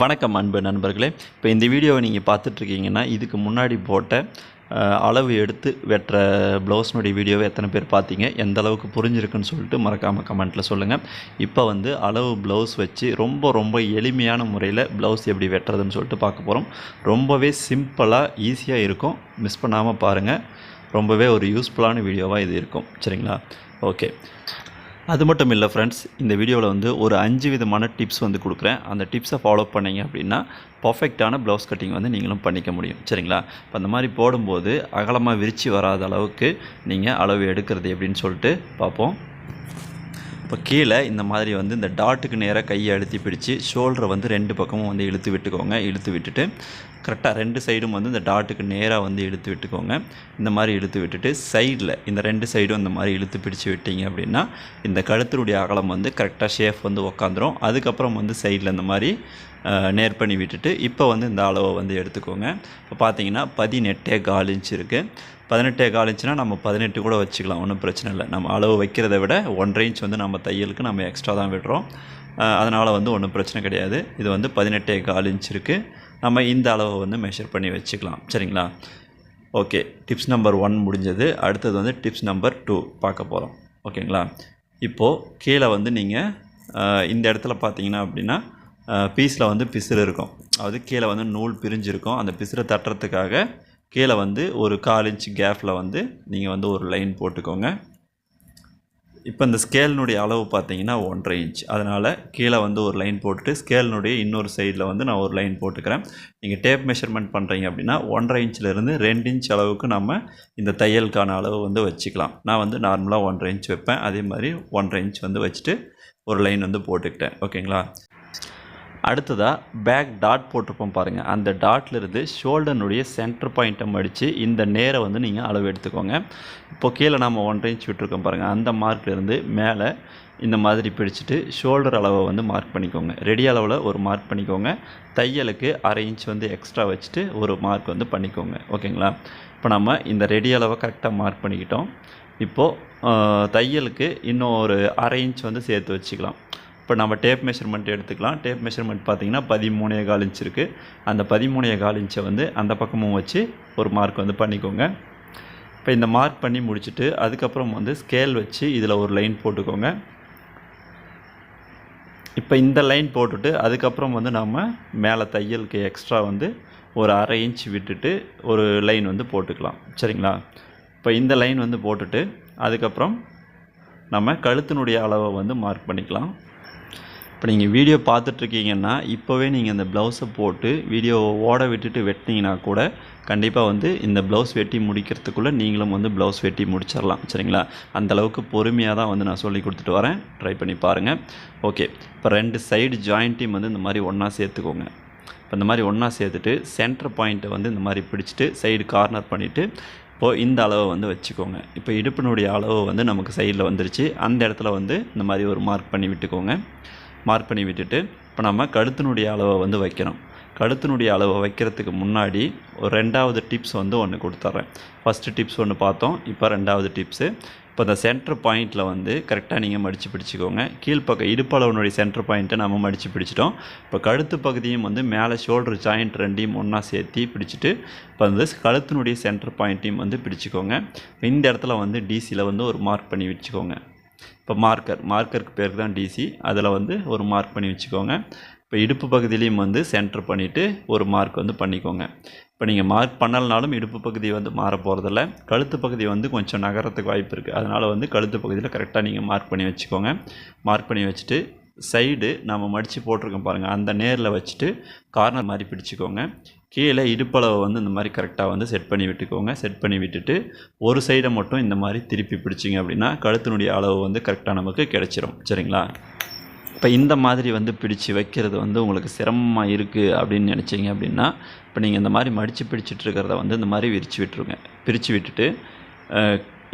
வணக்கம் அன்பு நண்பர்களே. இப்போ இந்த வீடியோவை நீங்கள் பார்த்துட்ருக்கீங்கன்னா இதுக்கு முன்னாடி போட்ட அளவு எடுத்து வெட்டுற ப்ளவுஸ்னுடைய வீடியோவை எத்தனை பேர் பார்த்தீங்க? எந்த அளவுக்கு புரிஞ்சிருக்குன்னு சொல்லிட்டு மறக்காமல் கமெண்ட்டில் சொல்லுங்கள் இப்போ வந்து அளவு ப்ளவுஸ் வச்சு ரொம்ப ரொம்ப எளிமையான முறையில் ப்ளவுஸ் எப்படி வெட்டுறதுன்னு சொல்லிட்டு பார்க்க போகிறோம் ரொம்பவே சிம்பிளாக ஈஸியாக இருக்கும். மிஸ் பண்ணாமல் பாருங்கள் ரொம்பவே ஒரு யூஸ்ஃபுல்லான வீடியோவாக இது இருக்கும். சரிங்களா? ஓகே. அது மட்டும் இல்லை ஃப்ரெண்ட்ஸ் இந்த வீடியோவில் வந்து ஒரு அஞ்சு விதமான டிப்ஸ் வந்து கொடுக்குறேன். அந்த டிப்ஸை ஃபாலோ பண்ணிங்க அப்படின்னா பர்ஃபெக்டான ப்ளவுஸ் கட்டிங் வந்து நீங்களும் பண்ணிக்க முடியும். சரிங்களா? இப்போ அந்த மாதிரி போடும்போது அகலமாக விரிச்சு வராத அளவுக்கு நீங்கள் அளவு எடுக்கிறது எப்படின்னு சொல்லிட்டு பார்ப்போம். இப்போ கீழே இந்த மாதிரி வந்து இந்த டாட்டுக்கு நேராக கையை அழுத்தி பிடிச்சி ஷோல்டரை வந்து ரெண்டு பக்கமும் வந்து இழுத்து விட்டுக்கோங்க. இழுத்து விட்டுட்டு கரெக்டாக ரெண்டு சைடும் வந்து இந்த டாட்டுக்கு நேராக வந்து இழுத்து விட்டுக்கோங்க. இந்த மாதிரி இழுத்து விட்டுட்டு சைடில் இந்த ரெண்டு சைடும் இந்த மாதிரி இழுத்து பிடிச்சி விட்டீங்க அப்படின்னா இந்த கழுத்தினுடைய அகலம் வந்து கரெக்டாக ஷேஃப் வந்து உக்காந்துரும். அதுக்கப்புறம் வந்து சைடில் இந்த மாதிரி நேர் பண்ணி விட்டுட்டு இப்போ வந்து இந்த அளவை வந்து எடுத்துக்கோங்க. இப்போ பார்த்தீங்கன்னா பதினெட்டே கால் இன்ச் இருக்குது பதினெட்டே கால் இன்ச்சுனா நம்ம பதினெட்டு கூட வச்சுக்கலாம் ஒன்றும் பிரச்சனை இல்லை. நம்ம அளவு வைக்கிறத விட ஒன்றரை இன்ச் வந்து நம்ம தையலுக்கு நம்ம எக்ஸ்ட்ரா தான் விடுறோம். அதனால் வந்து ஒன்றும் பிரச்சனை கிடையாது. இது வந்து பதினெட்டே கால் இன்ச் இருக்குது நம்ம இந்த அளவை வந்து மெஷர் பண்ணி வச்சுக்கலாம். சரிங்களா? ஓகே டிப்ஸ் நம்பர் ஒன் முடிஞ்சது. அடுத்தது வந்து டிப்ஸ் நம்பர் டூ பார்க்க போகிறோம் ஓகேங்களா இப்போது கீழே வந்து நீங்கள் இந்த இடத்துல பார்த்தீங்கன்னா அப்படின்னா பீஸில் வந்து பிசிறு இருக்கும். அதாவது கீழே வந்து நூல் பிரிஞ்சிருக்கும். அந்த பிசுரை தட்டுறதுக்காக கீழே வந்து ஒரு கால் இன்ச் கேப்பில் வந்து நீங்கள் வந்து ஒரு லைன் போட்டுக்கோங்க. இப்போ இந்த ஸ்கேலினுடைய அளவு பார்த்தீங்கன்னா ஒன்றரை இன்ச் அதனால் கீழே வந்து ஒரு லைன் போட்டுட்டு ஸ்கேலினுடைய இன்னொரு சைடில் வந்து நான் ஒரு லைன் போட்டுக்கிறேன். நீங்கள் டேப் மெஷர்மெண்ட் பண்ணுறீங்க அப்படின்னா ஒன்றரை இன்ச்சிலேருந்து ரெண்டு இன்ச் அளவுக்கு நம்ம இந்த தையலுக்கான அளவு வந்து வச்சுக்கலாம். நான் வந்து நார்மலாக ஒன்றரை இன்ச் வைப்பேன். அதே மாதிரி ஒன்றரை இன்ச் வந்து வச்சுட்டு ஒரு லைன் வந்து போட்டுக்கிட்டேன். ஓகேங்களா அடுத்ததாக பேக் டாட் போட்டிருப்போம் பாருங்கள் அந்த டாட்லேருந்து ஷோல்டர்னுடைய சென்டர் பாயிண்ட்டை மடித்து இந்த நேரை வந்து நீங்கள் அளவு எடுத்துக்கோங்க. இப்போ கீழே நம்ம ஒன்றரை இன்ச் விட்டுருக்கோம் பாருங்கள் அந்த மார்க்லேருந்து மேலே இந்த மாதிரி பிடிச்சிட்டு ஷோல்டர் அளவை வந்து மார்க் பண்ணிக்கோங்க. ரெடி அளவில் ஒரு மார்க் பண்ணிக்கோங்க. தையலுக்கு அரை இன்ச் வந்து எக்ஸ்ட்ரா வச்சுட்டு ஒரு மார்க் வந்து பண்ணிக்கோங்க. ஓகேங்களா? இப்போ நம்ம இந்த ரெடி அளவை கரெக்டாக மார்க் பண்ணிக்கிட்டோம். இப்போது தையலுக்கு இன்னும் ஒரு அரை இன்ச் வந்து சேர்த்து வச்சுக்கலாம். இப்போ நம்ம டேப் மெஷர்மெண்ட் எடுத்துக்கலாம். டேப் மெஷர்மெண்ட் பார்த்திங்கன்னா பதிமூணே கால் இன்ச் இருக்குது அந்த பதிமூணே கால் இன்ச்சை வந்து அந்த பக்கமும் வச்சு ஒரு மார்க் வந்து பண்ணிக்கோங்க. இப்போ இந்த மார்க் பண்ணி முடிச்சுட்டு அதுக்கப்புறம் வந்து ஸ்கேல் வச்சு இதில் ஒரு லைன் போட்டுக்கோங்க. இப்போ இந்த லைன் போட்டுட்டு அதுக்கப்புறம் வந்து நம்ம மேலே தையலுக்கு எக்ஸ்ட்ரா வந்து ஒரு அரை இன்ச் விட்டுட்டு ஒரு லைன் வந்து போட்டுக்கலாம். சரிங்களா? இப்போ இந்த லைன் வந்து போட்டுட்டு அதுக்கப்புறம் நம்ம கழுத்தினுடைய அளவை வந்து மார்க் பண்ணிக்கலாம். இப்போ நீங்கள் வீடியோ பார்த்துட்ருக்கீங்கன்னா இப்போவே நீங்கள் இந்த ப்ளவுஸை போட்டு வீடியோவை ஓட விட்டுட்டு வெட்டினீங்கன்னா கூட கண்டிப்பாக வந்து இந்த ப்ளவுஸ் வெட்டி முடிக்கிறதுக்குள்ளே நீங்களும் வந்து ப்ளவுஸ் வெட்டி முடிச்சிடலாம் சரிங்களா? அந்த அளவுக்கு பொறுமையாக தான் வந்து நான் சொல்லி கொடுத்துட்டு வரேன். ட்ரை பண்ணி பாருங்கள் ஓகே இப்போ ரெண்டு சைடு ஜாயிண்ட்டையும் வந்து இந்த மாதிரி ஒன்றா சேர்த்துக்கோங்க. இப்போ இந்த மாதிரி ஒன்றா சேர்த்துட்டு சென்டர் பாயிண்ட்டை வந்து இந்த மாதிரி பிடிச்சிட்டு சைடு கார்னர் பண்ணிவிட்டு இப்போது இந்த அளவை வந்து வச்சுக்கோங்க. இப்போ இடுப்பினுடைய அளவு வந்து நமக்கு சைடில் வந்துருச்சு. அந்த இடத்துல வந்து இந்த மாதிரி ஒரு மார்க் பண்ணி விட்டுக்கோங்க. மார்க் பண்ணி விட்டுட்டு இப்போ நம்ம கழுத்தினுடைய அளவை வந்து வைக்கிறோம் கழுத்தினுடைய அளவை வைக்கிறதுக்கு முன்னாடி ஒரு ரெண்டாவது டிப்ஸ் வந்து ஒன்று கொடுத்துட்றேன் ஃபஸ்ட்டு டிப்ஸ் ஒன்று பார்த்தோம் இப்போ ரெண்டாவது டிப்ஸு இப்போ இந்த சென்டர் பாயிண்ட்டில் வந்து கரெக்டாக நீங்கள் மடித்து பிடிச்சிக்கோங்க. கீழ்ப்பக்கம் இடுப்பளவனுடைய சென்டர் பாயிண்ட்டை நம்ம மடித்து பிடிச்சிட்டோம். இப்போ கழுத்து பகுதியும் வந்து மேலே ஷோல்டர் ஜாயிண்ட் ரெண்டையும் ஒன்றா சேர்த்தி பிடிச்சிட்டு இப்போ வந்து கழுத்தினுடைய சென்டர் பாயிண்ட்டையும் வந்து பிடிச்சிக்கோங்க. இந்த இடத்துல வந்து டிசியில் வந்து ஒரு மார்க் பண்ணி வச்சுக்கோங்க. இப்போ மார்க்கர் மார்க்கருக்கு பேருக்கு தான் டிசி அதில் வந்து ஒரு மார்க் பண்ணி வச்சுக்கோங்க. இப்போ இடுப்பு பகுதியிலையும் வந்து சென்டர் பண்ணிவிட்டு ஒரு மார்க் வந்து பண்ணிக்கோங்க. இப்போ நீங்கள் மார்க் பண்ணலனாலும் இடுப்பு பகுதி வந்து மாற போகிறதில்ல கழுத்து பகுதி வந்து கொஞ்சம் நகரத்துக்கு வாய்ப்பு இருக்குது அதனால் வந்து கழுத்து பகுதியில் கரெக்டாக நீங்கள் மார்க் பண்ணி வச்சுக்கோங்க. மார்க் பண்ணி வச்சுட்டு சைடு நம்ம மடித்து போட்டிருக்கோம் பாருங்கள் அந்த நேரில் வச்சுட்டு கார்னர் மாதிரி பிடிச்சிக்கோங்க. கீழே இடுப்பளவை வந்து இந்த மாதிரி கரெக்டாக வந்து செட் பண்ணி விட்டுக்கோங்க. செட் பண்ணி விட்டுட்டு ஒரு சைடை மட்டும் இந்த மாதிரி திருப்பி பிடிச்சிங்க அப்படின்னா கழுத்தினுடைய அளவு வந்து கரெக்டாக நமக்கு கிடைச்சிரும். சரிங்களா? இப்போ இந்த மாதிரி வந்து பிடிச்சு வைக்கிறது வந்து உங்களுக்கு சிரமமாக இருக்குது அப்படின்னு நினச்சிங்க அப்படின்னா இப்போ நீங்கள் இந்த மாதிரி மடித்து பிடிச்சிட்ருக்கிறத வந்து இந்த மாதிரி விரித்து விட்டுருங்க. பிரித்து விட்டுட்டு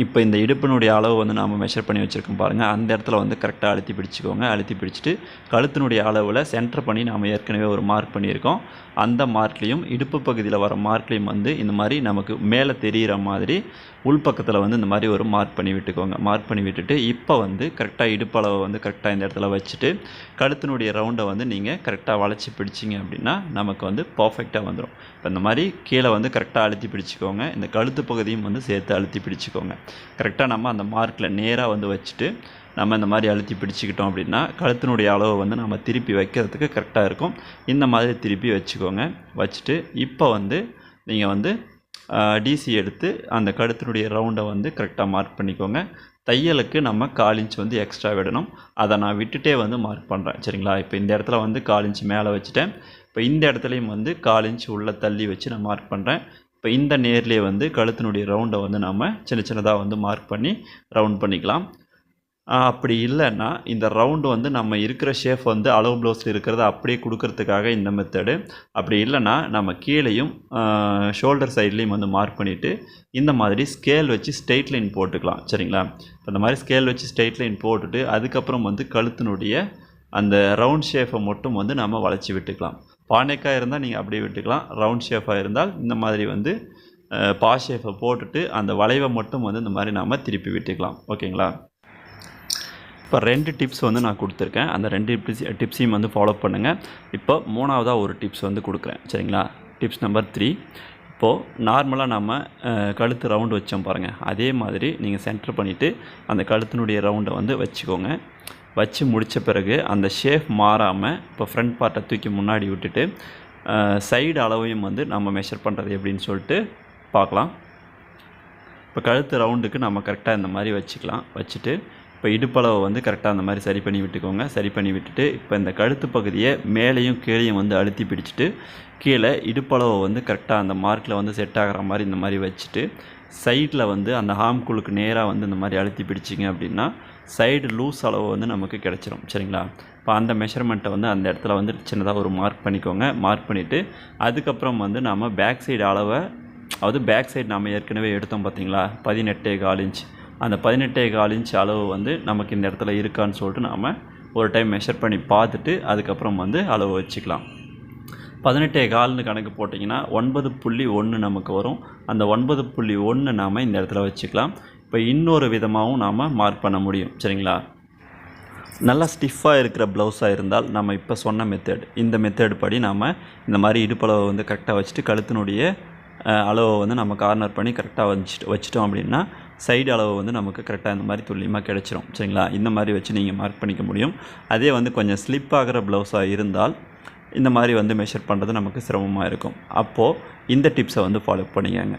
இப்போ இந்த இடுப்பினுடைய அளவு வந்து நாம் மெஷர் பண்ணி வச்சுருக்கோம் பாருங்கள் அந்த இடத்துல வந்து கரெக்டாக அழுத்தி பிடிச்சிக்கோங்க. அழுத்தி பிடிச்சிட்டு கழுத்தினுடைய அளவில் சென்டர் பண்ணி நாம் ஏற்கனவே ஒரு மார்க் பண்ணியிருக்கோம். அந்த மார்க்லேயும் இடுப்பு பகுதியில் வர மார்க்லேயும் வந்து இந்த மாதிரி நமக்கு மேலே தெரிகிற மாதிரி உள்பக்கத்தில் வந்து இந்த மாதிரி ஒரு மார்க் பண்ணி விட்டுக்கோங்க. மார்க் பண்ணி விட்டுட்டு இப்போ வந்து கரெக்டாக இடுப்பளவை வந்து கரெக்டாக இந்த இடத்துல வச்சுட்டு கழுத்தினுடைய ரவுண்டை வந்து நீங்கள் கரெக்டாக வளைச்சி பிடிச்சிங்க அப்படின்னா நமக்கு வந்து பர்ஃபெக்டாக வந்துடும் இப்போ இந்த மாதிரி கீழே வந்து கரெக்டாக அழுத்தி பிடிச்சிக்கோங்க. இந்த கழுத்து பகுதியும் வந்து சேர்த்து அழுத்தி பிடிச்சிக்கோங்க. கரெக்டாக நம்ம அந்த மார்க்கில் நேராக வந்து வச்சுட்டு நம்ம இந்த மாதிரி அழுத்தி பிடிச்சிக்கிட்டோம் அப்படின்னா கழுத்தினுடைய அளவை வந்து நம்ம திருப்பி வைக்கிறதுக்கு கரெக்டாக இருக்கும். இந்த மாதிரி திருப்பி வச்சுக்கோங்க. வச்சுட்டு இப்போ வந்து நீங்கள் வந்து டிசி எடுத்து அந்த கழுத்தினுடைய ரவுண்டை வந்து கரெக்டாக மார்க் பண்ணிக்கோங்க. தையலுக்கு நம்ம கால் இன்ச் வந்து எக்ஸ்ட்ரா விடணும். அதை நான் விட்டுட்டே வந்து மார்க் பண்ணுறேன் சரிங்களா? இப்போ இந்த இடத்துல வந்து கால் இன்ச் மேலே வச்சுட்டேன். இப்போ இந்த இடத்துலையும் வந்து கால் இன்ச் உள்ளே தள்ளி வச்சு நான் மார்க் பண்ணுறேன் இப்போ இந்த நேர்லேயே வந்து கழுத்தினுடைய ரவுண்டை வந்து நம்ம சின்ன சின்னதாக வந்து மார்க் பண்ணி ரவுண்ட் பண்ணிக்கலாம். அப்படி இல்லைன்னா இந்த ரவுண்டு வந்து நம்ம இருக்கிற ஷேஃப் வந்து அளவு ப்ளவுஸில் இருக்கிறத அப்படியே கொடுக்கறதுக்காக இந்த மெத்தடு அப்படி இல்லைன்னா நம்ம கீழேயும் ஷோல்டர் சைட்லேயும் வந்து மார்க் பண்ணிவிட்டு இந்த மாதிரி ஸ்கேல் வச்சு ஸ்ட்ரெயிட் லைன் போட்டுக்கலாம். சரிங்களா? இப்போ இந்த மாதிரி ஸ்கேல் வச்சு ஸ்ட்ரெயிட் லைன் போட்டுட்டு அதுக்கப்புறம் வந்து கழுத்தினுடைய அந்த ரவுண்ட் ஷேஃபை மட்டும் வந்து நம்ம வளைச்சி விட்டுக்கலாம். பானைக்காக இருந்தால் நீங்கள் அப்படியே விட்டுக்கலாம். ரவுண்ட் ஷேஃபாக இருந்தால் இந்த மாதிரி வந்து பா ஷேஃபை போட்டுட்டு அந்த வளைவை மட்டும் வந்து இந்த மாதிரி நாம் திருப்பி விட்டுக்கலாம். ஓகேங்களா? இப்போ ரெண்டு டிப்ஸ் வந்து நான் கொடுத்துருக்கேன். அந்த ரெண்டு டிப்ஸ் டிப்ஸையும் வந்து ஃபாலோ பண்ணுங்கள் இப்போ மூணாவதாக ஒரு டிப்ஸ் வந்து கொடுக்குறேன். சரிங்களா? டிப்ஸ் நம்பர் த்ரீ இப்போது நார்மலாக நம்ம கழுத்து ரவுண்டு வச்சோம் பாருங்கள் அதே மாதிரி நீங்கள் சென்டர் பண்ணிவிட்டு அந்த கழுத்தினுடைய ரவுண்டை வந்து வச்சுக்கோங்க. வச்சு முடித்த பிறகு அந்த ஷேப் மாறாமல் இப்போ ஃப்ரண்ட் பார்ட்டை தூக்கி முன்னாடி விட்டுட்டு சைடு அளவையும் வந்து நம்ம மெஷர் பண்ணுறது எப்படின்னு சொல்லிட்டு பார்க்கலாம். இப்போ கழுத்து ரவுண்டுக்கு நம்ம கரெக்டாக இந்த மாதிரி வச்சுக்கலாம். வச்சுட்டு இப்போ இடுப்பளவை வந்து கரெக்டாக அந்த மாதிரி சரி பண்ணி விட்டுக்கோங்க. சரி பண்ணி விட்டுட்டு இப்போ இந்த கழுத்து பகுதியை மேலேயும் கீழேயும் வந்து அழுத்தி பிடிச்சிட்டு கீழே இடுப்பளவை வந்து கரெக்டாக அந்த மார்க்கில் வந்து செட் ஆகிற மாதிரி இந்த மாதிரி வச்சுட்டு சைடில் வந்து அந்த ஹாம்குழுக்கு நேராக வந்து இந்த மாதிரி அழுத்தி பிடிச்சிங்க அப்படின்னா சைடு லூஸ் அளவு வந்து நமக்கு கிடச்சிரும். சரிங்களா? இப்போ அந்த மெஷர்மெண்ட்டை வந்து அந்த இடத்துல வந்து சின்னதாக ஒரு மார்க் பண்ணிக்கோங்க. மார்க் பண்ணிவிட்டு அதுக்கப்புறம் வந்து நம்ம பேக் சைடு அளவை அதாவது பேக் சைடு நம்ம ஏற்கனவே எடுத்தோம் பார்த்தீங்களா பதினெட்டே கால் இன்ச் அந்த பதினெட்டே கால் இன்ச் அளவு வந்து நமக்கு இந்த இடத்துல இருக்கான்னு சொல்லிட்டு நாம் ஒரு டைம் மெஷர் பண்ணி பார்த்துட்டு அதுக்கப்புறம் வந்து அளவு வச்சுக்கலாம். பதினெட்டே கால்னு கணக்கு போட்டிங்கன்னா ஒன்பது புள்ளி ஒன்று நமக்கு வரும். அந்த ஒன்பது புள்ளி ஒன்று நாம் இந்த இடத்துல வச்சுக்கலாம். இப்போ இன்னொரு விதமாகவும் நாம் மார்க் பண்ண முடியும். சரிங்களா? நல்லா ஸ்டிஃபாக இருக்கிற ப்ளவுஸாக இருந்தால் நம்ம இப்போ சொன்ன மெத்தட் இந்த மெத்தட் படி நாம் இந்த மாதிரி இடுப்பளவை வந்து கரெக்டாக வச்சுட்டு கழுத்தினுடைய அளவை வந்து நம்ம கார்னர் பண்ணி கரெக்டாக வச்சுட்டு வச்சிட்டோம் அப்படின்னா சைடு அளவு வந்து நமக்கு கரெக்டாக இந்த மாதிரி துல்லியமாக கிடச்சிரும். சரிங்களா? இந்த மாதிரி வச்சு நீங்கள் மார்க் பண்ணிக்க முடியும். அதே வந்து கொஞ்சம் ஸ்லிப் ஆகிற ப்ளவுஸாக இருந்தால் இந்த மாதிரி வந்து மெஷர் பண்ணுறது நமக்கு சிரமமாக இருக்கும். அப்போது இந்த டிப்ஸை வந்து ஃபாலோ பண்ணிக்கங்க.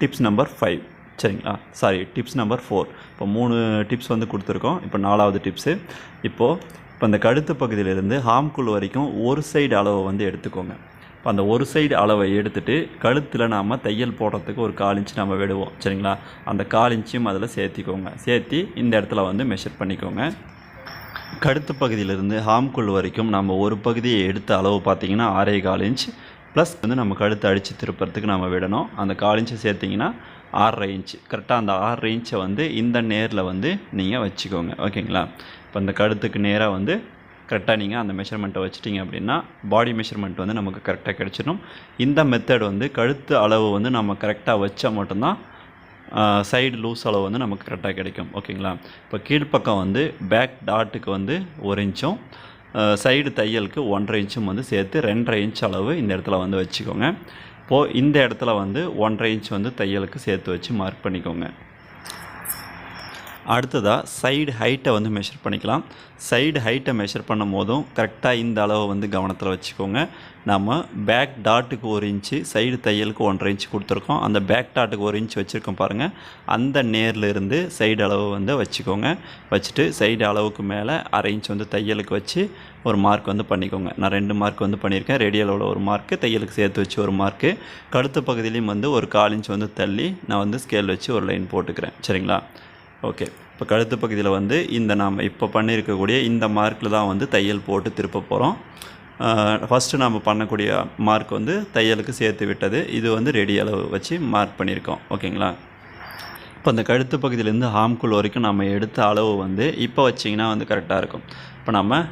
டிப்ஸ் நம்பர் ஃபைவ் சரிங்களா? சாரி டிப்ஸ் நம்பர் ஃபோர் இப்போ மூணு டிப்ஸ் வந்து கொடுத்துருக்கோம். இப்போ நாலாவது டிப்ஸு இப்போது இப்போ இந்த கழுத்து பகுதியிலேருந்து ஹாம்குள் வரைக்கும் ஒரு சைடு அளவை வந்து எடுத்துக்கோங்க. இப்போ அந்த ஒரு சைடு அளவை எடுத்துகிட்டு கழுத்தில் நாம் தையல் போடுறதுக்கு ஒரு கால் இன்ச் நம்ம விடுவோம். சரிங்களா? அந்த கால் இன்ச்சையும் அதில் சேர்த்திக்கோங்க. சேர்த்தி இந்த இடத்துல வந்து மெஷர் பண்ணிக்கோங்க. கழுத்து பகுதியிலிருந்து ஹாம்குள் வரைக்கும் நம்ம ஒரு பகுதியை எடுத்த அளவு பார்த்தீங்கன்னா ஆறே கால் இன்ச் ப்ளஸ் வந்து நம்ம கழுத்தை அடித்து திருப்புறதுக்கு நம்ம விடணும். அந்த கால் இன்ச்சை சேர்த்திங்கன்னா ஆறரை இன்ச் கரெக்டாக அந்த ஆறரை இன்ச்சை வந்து இந்த நேரில் வந்து நீங்கள் வச்சுக்கோங்க. ஓகேங்களா? இப்போ அந்த கழுத்துக்கு நேராக வந்து கரெக்டாக நீங்கள் அந்த மெஷர்மெண்ட்டை வச்சிட்டிங்க அப்படின்னா பாடி மெஷர்மெண்ட் வந்து நமக்கு கரெக்டாக கிடச்சிடும். இந்த மெத்தட் வந்து கழுத்து அளவு வந்து நம்ம கரெக்டாக வச்சால் மட்டும்தான் சைடு லூஸ் அளவு வந்து நமக்கு கரெக்டாக கிடைக்கும். ஓகேங்களா? இப்போ கீழ்ப்பக்கம் வந்து பேக் டாட்டுக்கு வந்து ஒரு இன்ச்சும் சைடு தையலுக்கு ஒன்றரை இன்ச்சும் வந்து சேர்த்து ரெண்டரை இன்ச் அளவு இந்த இடத்துல வந்து வச்சுக்கோங்க. இப்போது இந்த இடத்துல வந்து ஒன்றரை இன்ச் வந்து தையலுக்கு சேர்த்து வச்சு மார்க் பண்ணிக்கோங்க. அடுத்ததாக சைடு ஹைட்டை வந்து மெஷர் பண்ணிக்கலாம். சைடு ஹைட்டை மெஷர் பண்ணும் போதும் கரெக்டாக இந்த அளவை வந்து கவனத்தில் வச்சுக்கோங்க. நம்ம பேக் டாட்டுக்கு ஒரு இன்ச்சு சைடு தையலுக்கு ஒன்றரை இன்ச் கொடுத்துருக்கோம். அந்த பேக் டாட்டுக்கு ஒரு இன்ச் வச்சுருக்கோம் பாருங்கள் அந்த நேர்லேருந்து சைடு அளவு வந்து வச்சுக்கோங்க. வச்சுட்டு சைடு அளவுக்கு மேலே அரை இன்ச் வந்து தையலுக்கு வச்சு ஒரு மார்க் வந்து பண்ணிக்கோங்க. நான் ரெண்டு மார்க் வந்து பண்ணியிருக்கேன். ரேடியலோட ஒரு மார்க்கு தையலுக்கு சேர்த்து வச்சு ஒரு மார்க்கு கழுத்து பகுதியிலையும் வந்து ஒரு கால் இன்ச் வந்து தள்ளி நான் வந்து ஸ்கேல் வச்சு ஒரு லைன் போட்டுக்கிறேன். சரிங்களா? ஓகே இப்போ கழுத்து பகுதியில் வந்து இந்த நாம் இப்போ பண்ணியிருக்கக்கூடிய இந்த மார்க்கில் தான் வந்து தையல் போட்டு திருப்ப போகிறோம் ஃபஸ்ட்டு நாம் பண்ணக்கூடிய மார்க் வந்து தையலுக்கு சேர்த்து விட்டது. இது வந்து ரெடி அளவு வச்சு மார்க் பண்ணியிருக்கோம் ஓகேங்களா இப்போ அந்த கழுத்து பகுதியிலேருந்து ஹாம்குள் வரைக்கும் நம்ம எடுத்த அளவு வந்து இப்போ வச்சிங்கன்னா வந்து கரெக்டாக இருக்கும். இப்போ நம்ம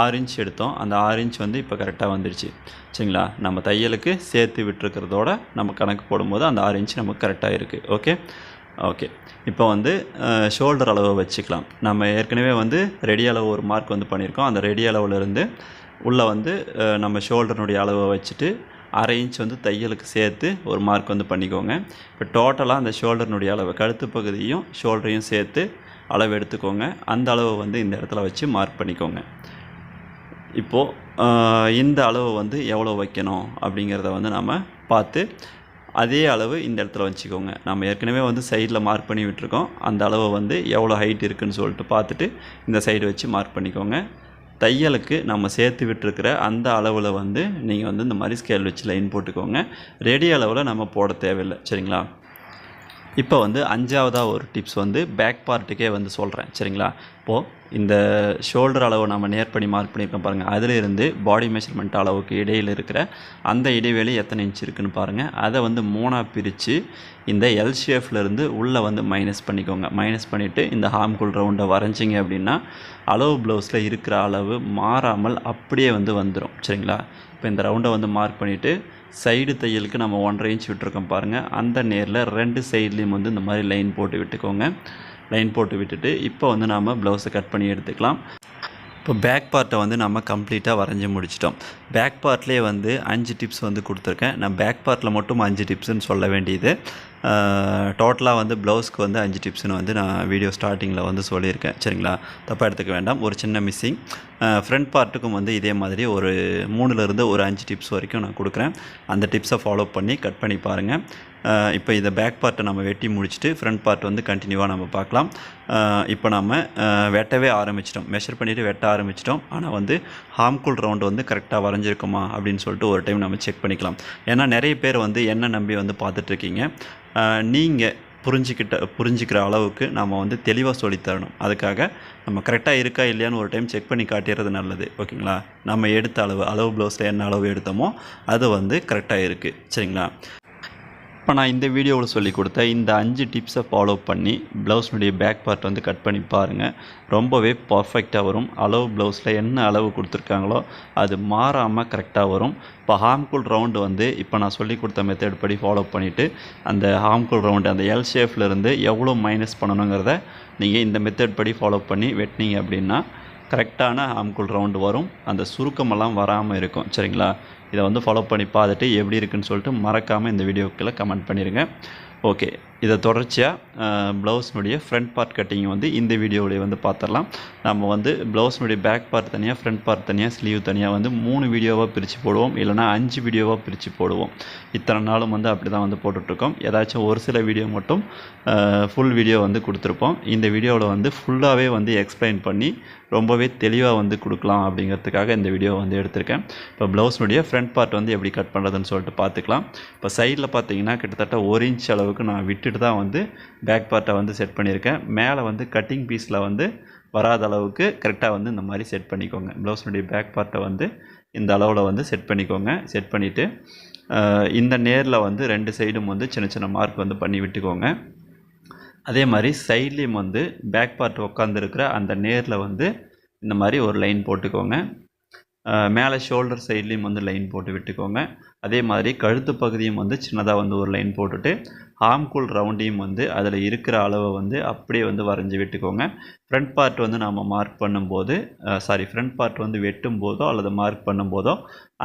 ஆறு இன்ச் எடுத்தோம். அந்த ஆறு இன்ச் வந்து இப்போ கரெக்டாக வந்துடுச்சு சரிங்களா? நம்ம தையலுக்கு சேர்த்து விட்டுருக்கிறதோட நம்ம கணக்கு போடும்போது அந்த ஆறு இன்ச் நமக்கு கரெக்டாக இருக்குது ஓகே ஓகே இப்போ வந்து ஷோல்டர் அளவை வச்சுக்கலாம். நம்ம ஏற்கனவே வந்து ரெடி அளவு ஒரு மார்க் வந்து பண்ணியிருக்கோம். அந்த ரெடி அளவுலேருந்து உள்ளே வந்து நம்ம ஷோல்டர்னுடைய அளவை வச்சுட்டு அரை இன்ச் வந்து தையலுக்கு சேர்த்து ஒரு மார்க் வந்து பண்ணிக்கோங்க. இப்போ டோட்டலாக அந்த ஷோல்டர்னுடைய அளவு கழுத்து பகுதியும் ஷோல்டரையும் சேர்த்து அளவு எடுத்துக்கோங்க. அந்த அளவை வந்து இந்த இடத்துல வச்சு மார்க் பண்ணிக்கோங்க. இப்போது இந்த அளவு வந்து எவ்வளோ வைக்கணும் அப்படிங்கிறத வந்து நம்ம பார்த்து அதே அளவு இந்த இடத்துல வச்சுக்கோங்க. நம்ம ஏற்கனவே வந்து சைடில் மார்க் பண்ணி விட்டுருக்கோம். அந்த அளவை வந்து எவ்வளோ ஹைட் இருக்குன்னு சொல்லிட்டு பார்த்துட்டு இந்த சைடு வச்சு மார்க் பண்ணிக்கோங்க. தையலுக்கு நம்ம சேர்த்து விட்டுருக்கிற அந்த அளவில் வந்து நீங்கள் வந்து இந்த மாதிரி ஸ்கேல் வச்சு லைன் போட்டுக்கோங்க. ரெடி அளவில் நம்ம போட தேவையில்லை. சரிங்களா? இப்போ வந்து அஞ்சாவதாக ஒரு டிப்ஸ் வந்து பேக் பார்ட்டுக்கே வந்து சொல்கிறேன் சரிங்களா? இப்போது இந்த ஷோல்டர் அளவு நம்ம நேர் பண்ணி மார்க் பண்ணியிருக்கோம் பாருங்கள் அதிலிருந்து பாடி மெஷர்மெண்ட் அளவுக்கு இடையில் இருக்கிற அந்த இடைவெளி எத்தனை இன்ச் இருக்குதுன்னு பாருங்கள் அதை வந்து மூணாக பிரித்து இந்த எல் ஷேஃப்லேருந்து உள்ளே வந்து மைனஸ் பண்ணிக்கோங்க. மைனஸ் பண்ணிவிட்டு இந்த ஹார்ம்குள் ரவுண்டை வரைஞ்சிங்க அப்படின்னா அளவு ப்ளவுஸில் இருக்கிற அளவு மாறாமல் அப்படியே வந்து வந்துடும் சரிங்களா? இப்போ இந்த ரவுண்டை வந்து மார்க் பண்ணிவிட்டு சைடு தையலுக்கு நம்ம ஒன்றரை இன்ச் விட்டுருக்கோம் பாருங்கள் அந்த நேரில் ரெண்டு சைட்லேயும் வந்து இந்த மாதிரி லைன் போட்டு விட்டுக்கோங்க. லைன் போட்டு விட்டுட்டு இப்போ வந்து நாம் ப்ளவுஸை கட் பண்ணி எடுத்துக்கலாம். இப்போ பேக் பார்ட்டை வந்து நம்ம கம்ப்ளீட்டாக வரைஞ்சி முடிச்சிட்டோம். பேக் பார்ட்லேயே வந்து அஞ்சு டிப்ஸ் வந்து கொடுத்துருக்கேன். நான் பேக் பார்ட்டில் மட்டும் அஞ்சு டிப்ஸ்னு சொல்ல வேண்டியது. டோட்டலாக வந்து ப்ளவுஸ்க்கு வந்து அஞ்சு டிப்ஸ்னு வந்து நான் வீடியோ ஸ்டார்டிங்கில் வந்து சொல்லியிருக்கேன். சரிங்களா? தப்பாக எடுத்துக்க வேண்டாம். ஒரு சின்ன மிஸ்ஸிங் ஃப்ரண்ட் பார்ட்டுக்கும் வந்து இதே மாதிரி ஒரு மூணுலேருந்து ஒரு அஞ்சு டிப்ஸ் வரைக்கும் நான் கொடுக்குறேன். அந்த டிப்ஸை ஃபாலோ பண்ணி கட் பண்ணி பாருங்கள் இப்போ இதை பேக் பார்ட்டை நம்ம வெட்டி முடிச்சுட்டு ஃப்ரண்ட் பார்ட் வந்து கண்டினியூவாக நம்ம பார்க்கலாம். இப்போ நம்ம வெட்டவே ஆரம்பிச்சிட்டோம். மெஷர் பண்ணிவிட்டு வெட்ட ஆரம்பிச்சிட்டோம். ஆனால் வந்து ஹார்ம்குள் ரவுண்டு வந்து கரெக்டாக வரைஞ்சிருக்குமா அப்படின்னு சொல்லிட்டு ஒரு டைம் நம்ம செக் பண்ணிக்கலாம். ஏன்னா நிறைய பேர் வந்து என்ன நம்பி வந்து பார்த்துட்ருக்கீங்க நீங்கள் புரிஞ்சிக்கிட்ட புரிஞ்சிக்கிற அளவுக்கு நம்ம வந்து தெளிவாக சொல்லித்தரணும். அதுக்காக நம்ம கரெக்டாக இருக்கா இல்லையான்னு ஒரு டைம் செக் பண்ணி காட்டிடுறது நல்லது. ஓகேங்களா நம்ம எடுத்த அளவு அளவு ப்ளவுஸில் என்ன அளவு எடுத்தோமோ அது வந்து கரெக்டாக இருக்குது சரிங்களா? இப்போ நான் இந்த வீடியோவில் சொல்லி கொடுத்த இந்த அஞ்சு டிப்ஸை ஃபாலோ பண்ணி ப்ளவுஸ்னுடைய பேக் பார்ட் வந்து கட் பண்ணி பாருங்கள் ரொம்பவே பர்ஃபெக்டாக வரும். அளவு ப்ளவுஸில் என்ன அளவு கொடுத்துருக்காங்களோ அது மாறாமல் கரெக்டாக வரும். இப்போ ஹார்ம்குல் ரவுண்டு வந்து இப்போ நான் சொல்லி கொடுத்த மெத்தட் படி ஃபாலோ பண்ணிவிட்டு அந்த ஹார்ம்குல் ரவுண்டு அந்த எல் ஷேஃப்லேருந்து எவ்வளோ மைனஸ் பண்ணணுங்கிறத நீங்கள் இந்த மெத்தட் படி ஃபாலோ பண்ணி வெட்டினீங்க அப்படின்னா கரெக்டான ஹார்ம்குள் ரவுண்டு வரும். அந்த சுருக்கமெல்லாம் வராமல் இருக்கும். சரிங்களா? இதை வந்து ஃபாலோ பண்ணி பார்த்துட்டு எப்படி இருக்குன்னு சொல்லிட்டு மறக்காமல் இந்த வீடியோக்குள்ளே கமெண்ட் பண்ணிடுங்க ஓகே இதை தொடர்ச்சியாக ப்ளவுஸ்னுடைய ஃப்ரண்ட் பார்ட் கட்டிங் வந்து இந்த வீடியோவிலேயே வந்து பார்த்துடலாம். நம்ம வந்து ப்ளவுஸ்னுடைய பேக் பார்ட் தனியாக ஃப்ரண்ட் பார்ட் தனியாக ஸ்லீவ் தனியாக வந்து மூணு வீடியோவாக பிரித்து போடுவோம். இல்லைனா அஞ்சு வீடியோவாக பிரித்து போடுவோம். இத்தனை நாளும் வந்து அப்படி தான் வந்து போட்டுட்ருக்கோம். ஏதாச்சும் ஒரு சில வீடியோ மட்டும் ஃபுல் வீடியோ வந்து கொடுத்துருப்போம். இந்த வீடியோவில் வந்து ஃபுல்லாகவே வந்து எக்ஸ்பிளைன் பண்ணி ரொம்பவே தெளிவாக வந்து கொடுக்கலாம் அப்படிங்கிறதுக்காக இந்த வீடியோ வந்து எடுத்திருக்கேன். இப்போ ப்ளவுஸ்னுடைய ஃப்ரண்ட் பார்ட் வந்து எப்படி கட் பண்ணுறதுன்னு சொல்லிட்டு பார்த்துக்கலாம். இப்போ சைடில் பார்த்தீங்கன்னா கிட்டத்தட்ட ஒரு இன்ச் அளவுக்கு நான் விட்டு விட்டுட்டு தான் வந்து பேக் பார்ட்டை வந்து செட் பண்ணியிருக்கேன். மேலே வந்து கட்டிங் பீஸில் வந்து வராத அளவுக்கு கரெக்டாக வந்து இந்த மாதிரி செட் பண்ணிக்கோங்க. ப்ளவுஸ்னுடைய பேக் பார்ட்டை வந்து இந்த அளவில் வந்து செட் பண்ணிக்கோங்க. செட் பண்ணிவிட்டு இந்த நேரில் வந்து ரெண்டு சைடும் வந்து சின்ன சின்ன மார்க் வந்து பண்ணி விட்டுக்கோங்க. அதே மாதிரி சைட்லேயும் வந்து பேக் பார்ட் உட்காந்துருக்கிற அந்த நேரில் வந்து இந்த மாதிரி ஒரு லைன் போட்டுக்கோங்க. மேலே ஷோல்டர் சைட்லேயும் வந்து லைன் போட்டு விட்டுக்கோங்க. அதே மாதிரி கழுத்து பகுதியும் வந்து சின்னதாக வந்து ஒரு லைன் போட்டுட்டு ஆம்கூல் ரவுண்டையும் வந்து அதில் இருக்கிற அளவை வந்து அப்படியே வந்து வரைஞ்சி விட்டுக்கோங்க. ஃப்ரண்ட் பார்ட் வந்து நாம் மார்க் பண்ணும்போது சாரி ஃப்ரண்ட் பார்ட் வந்து வெட்டும் போதோ அல்லது மார்க் பண்ணும்போதோ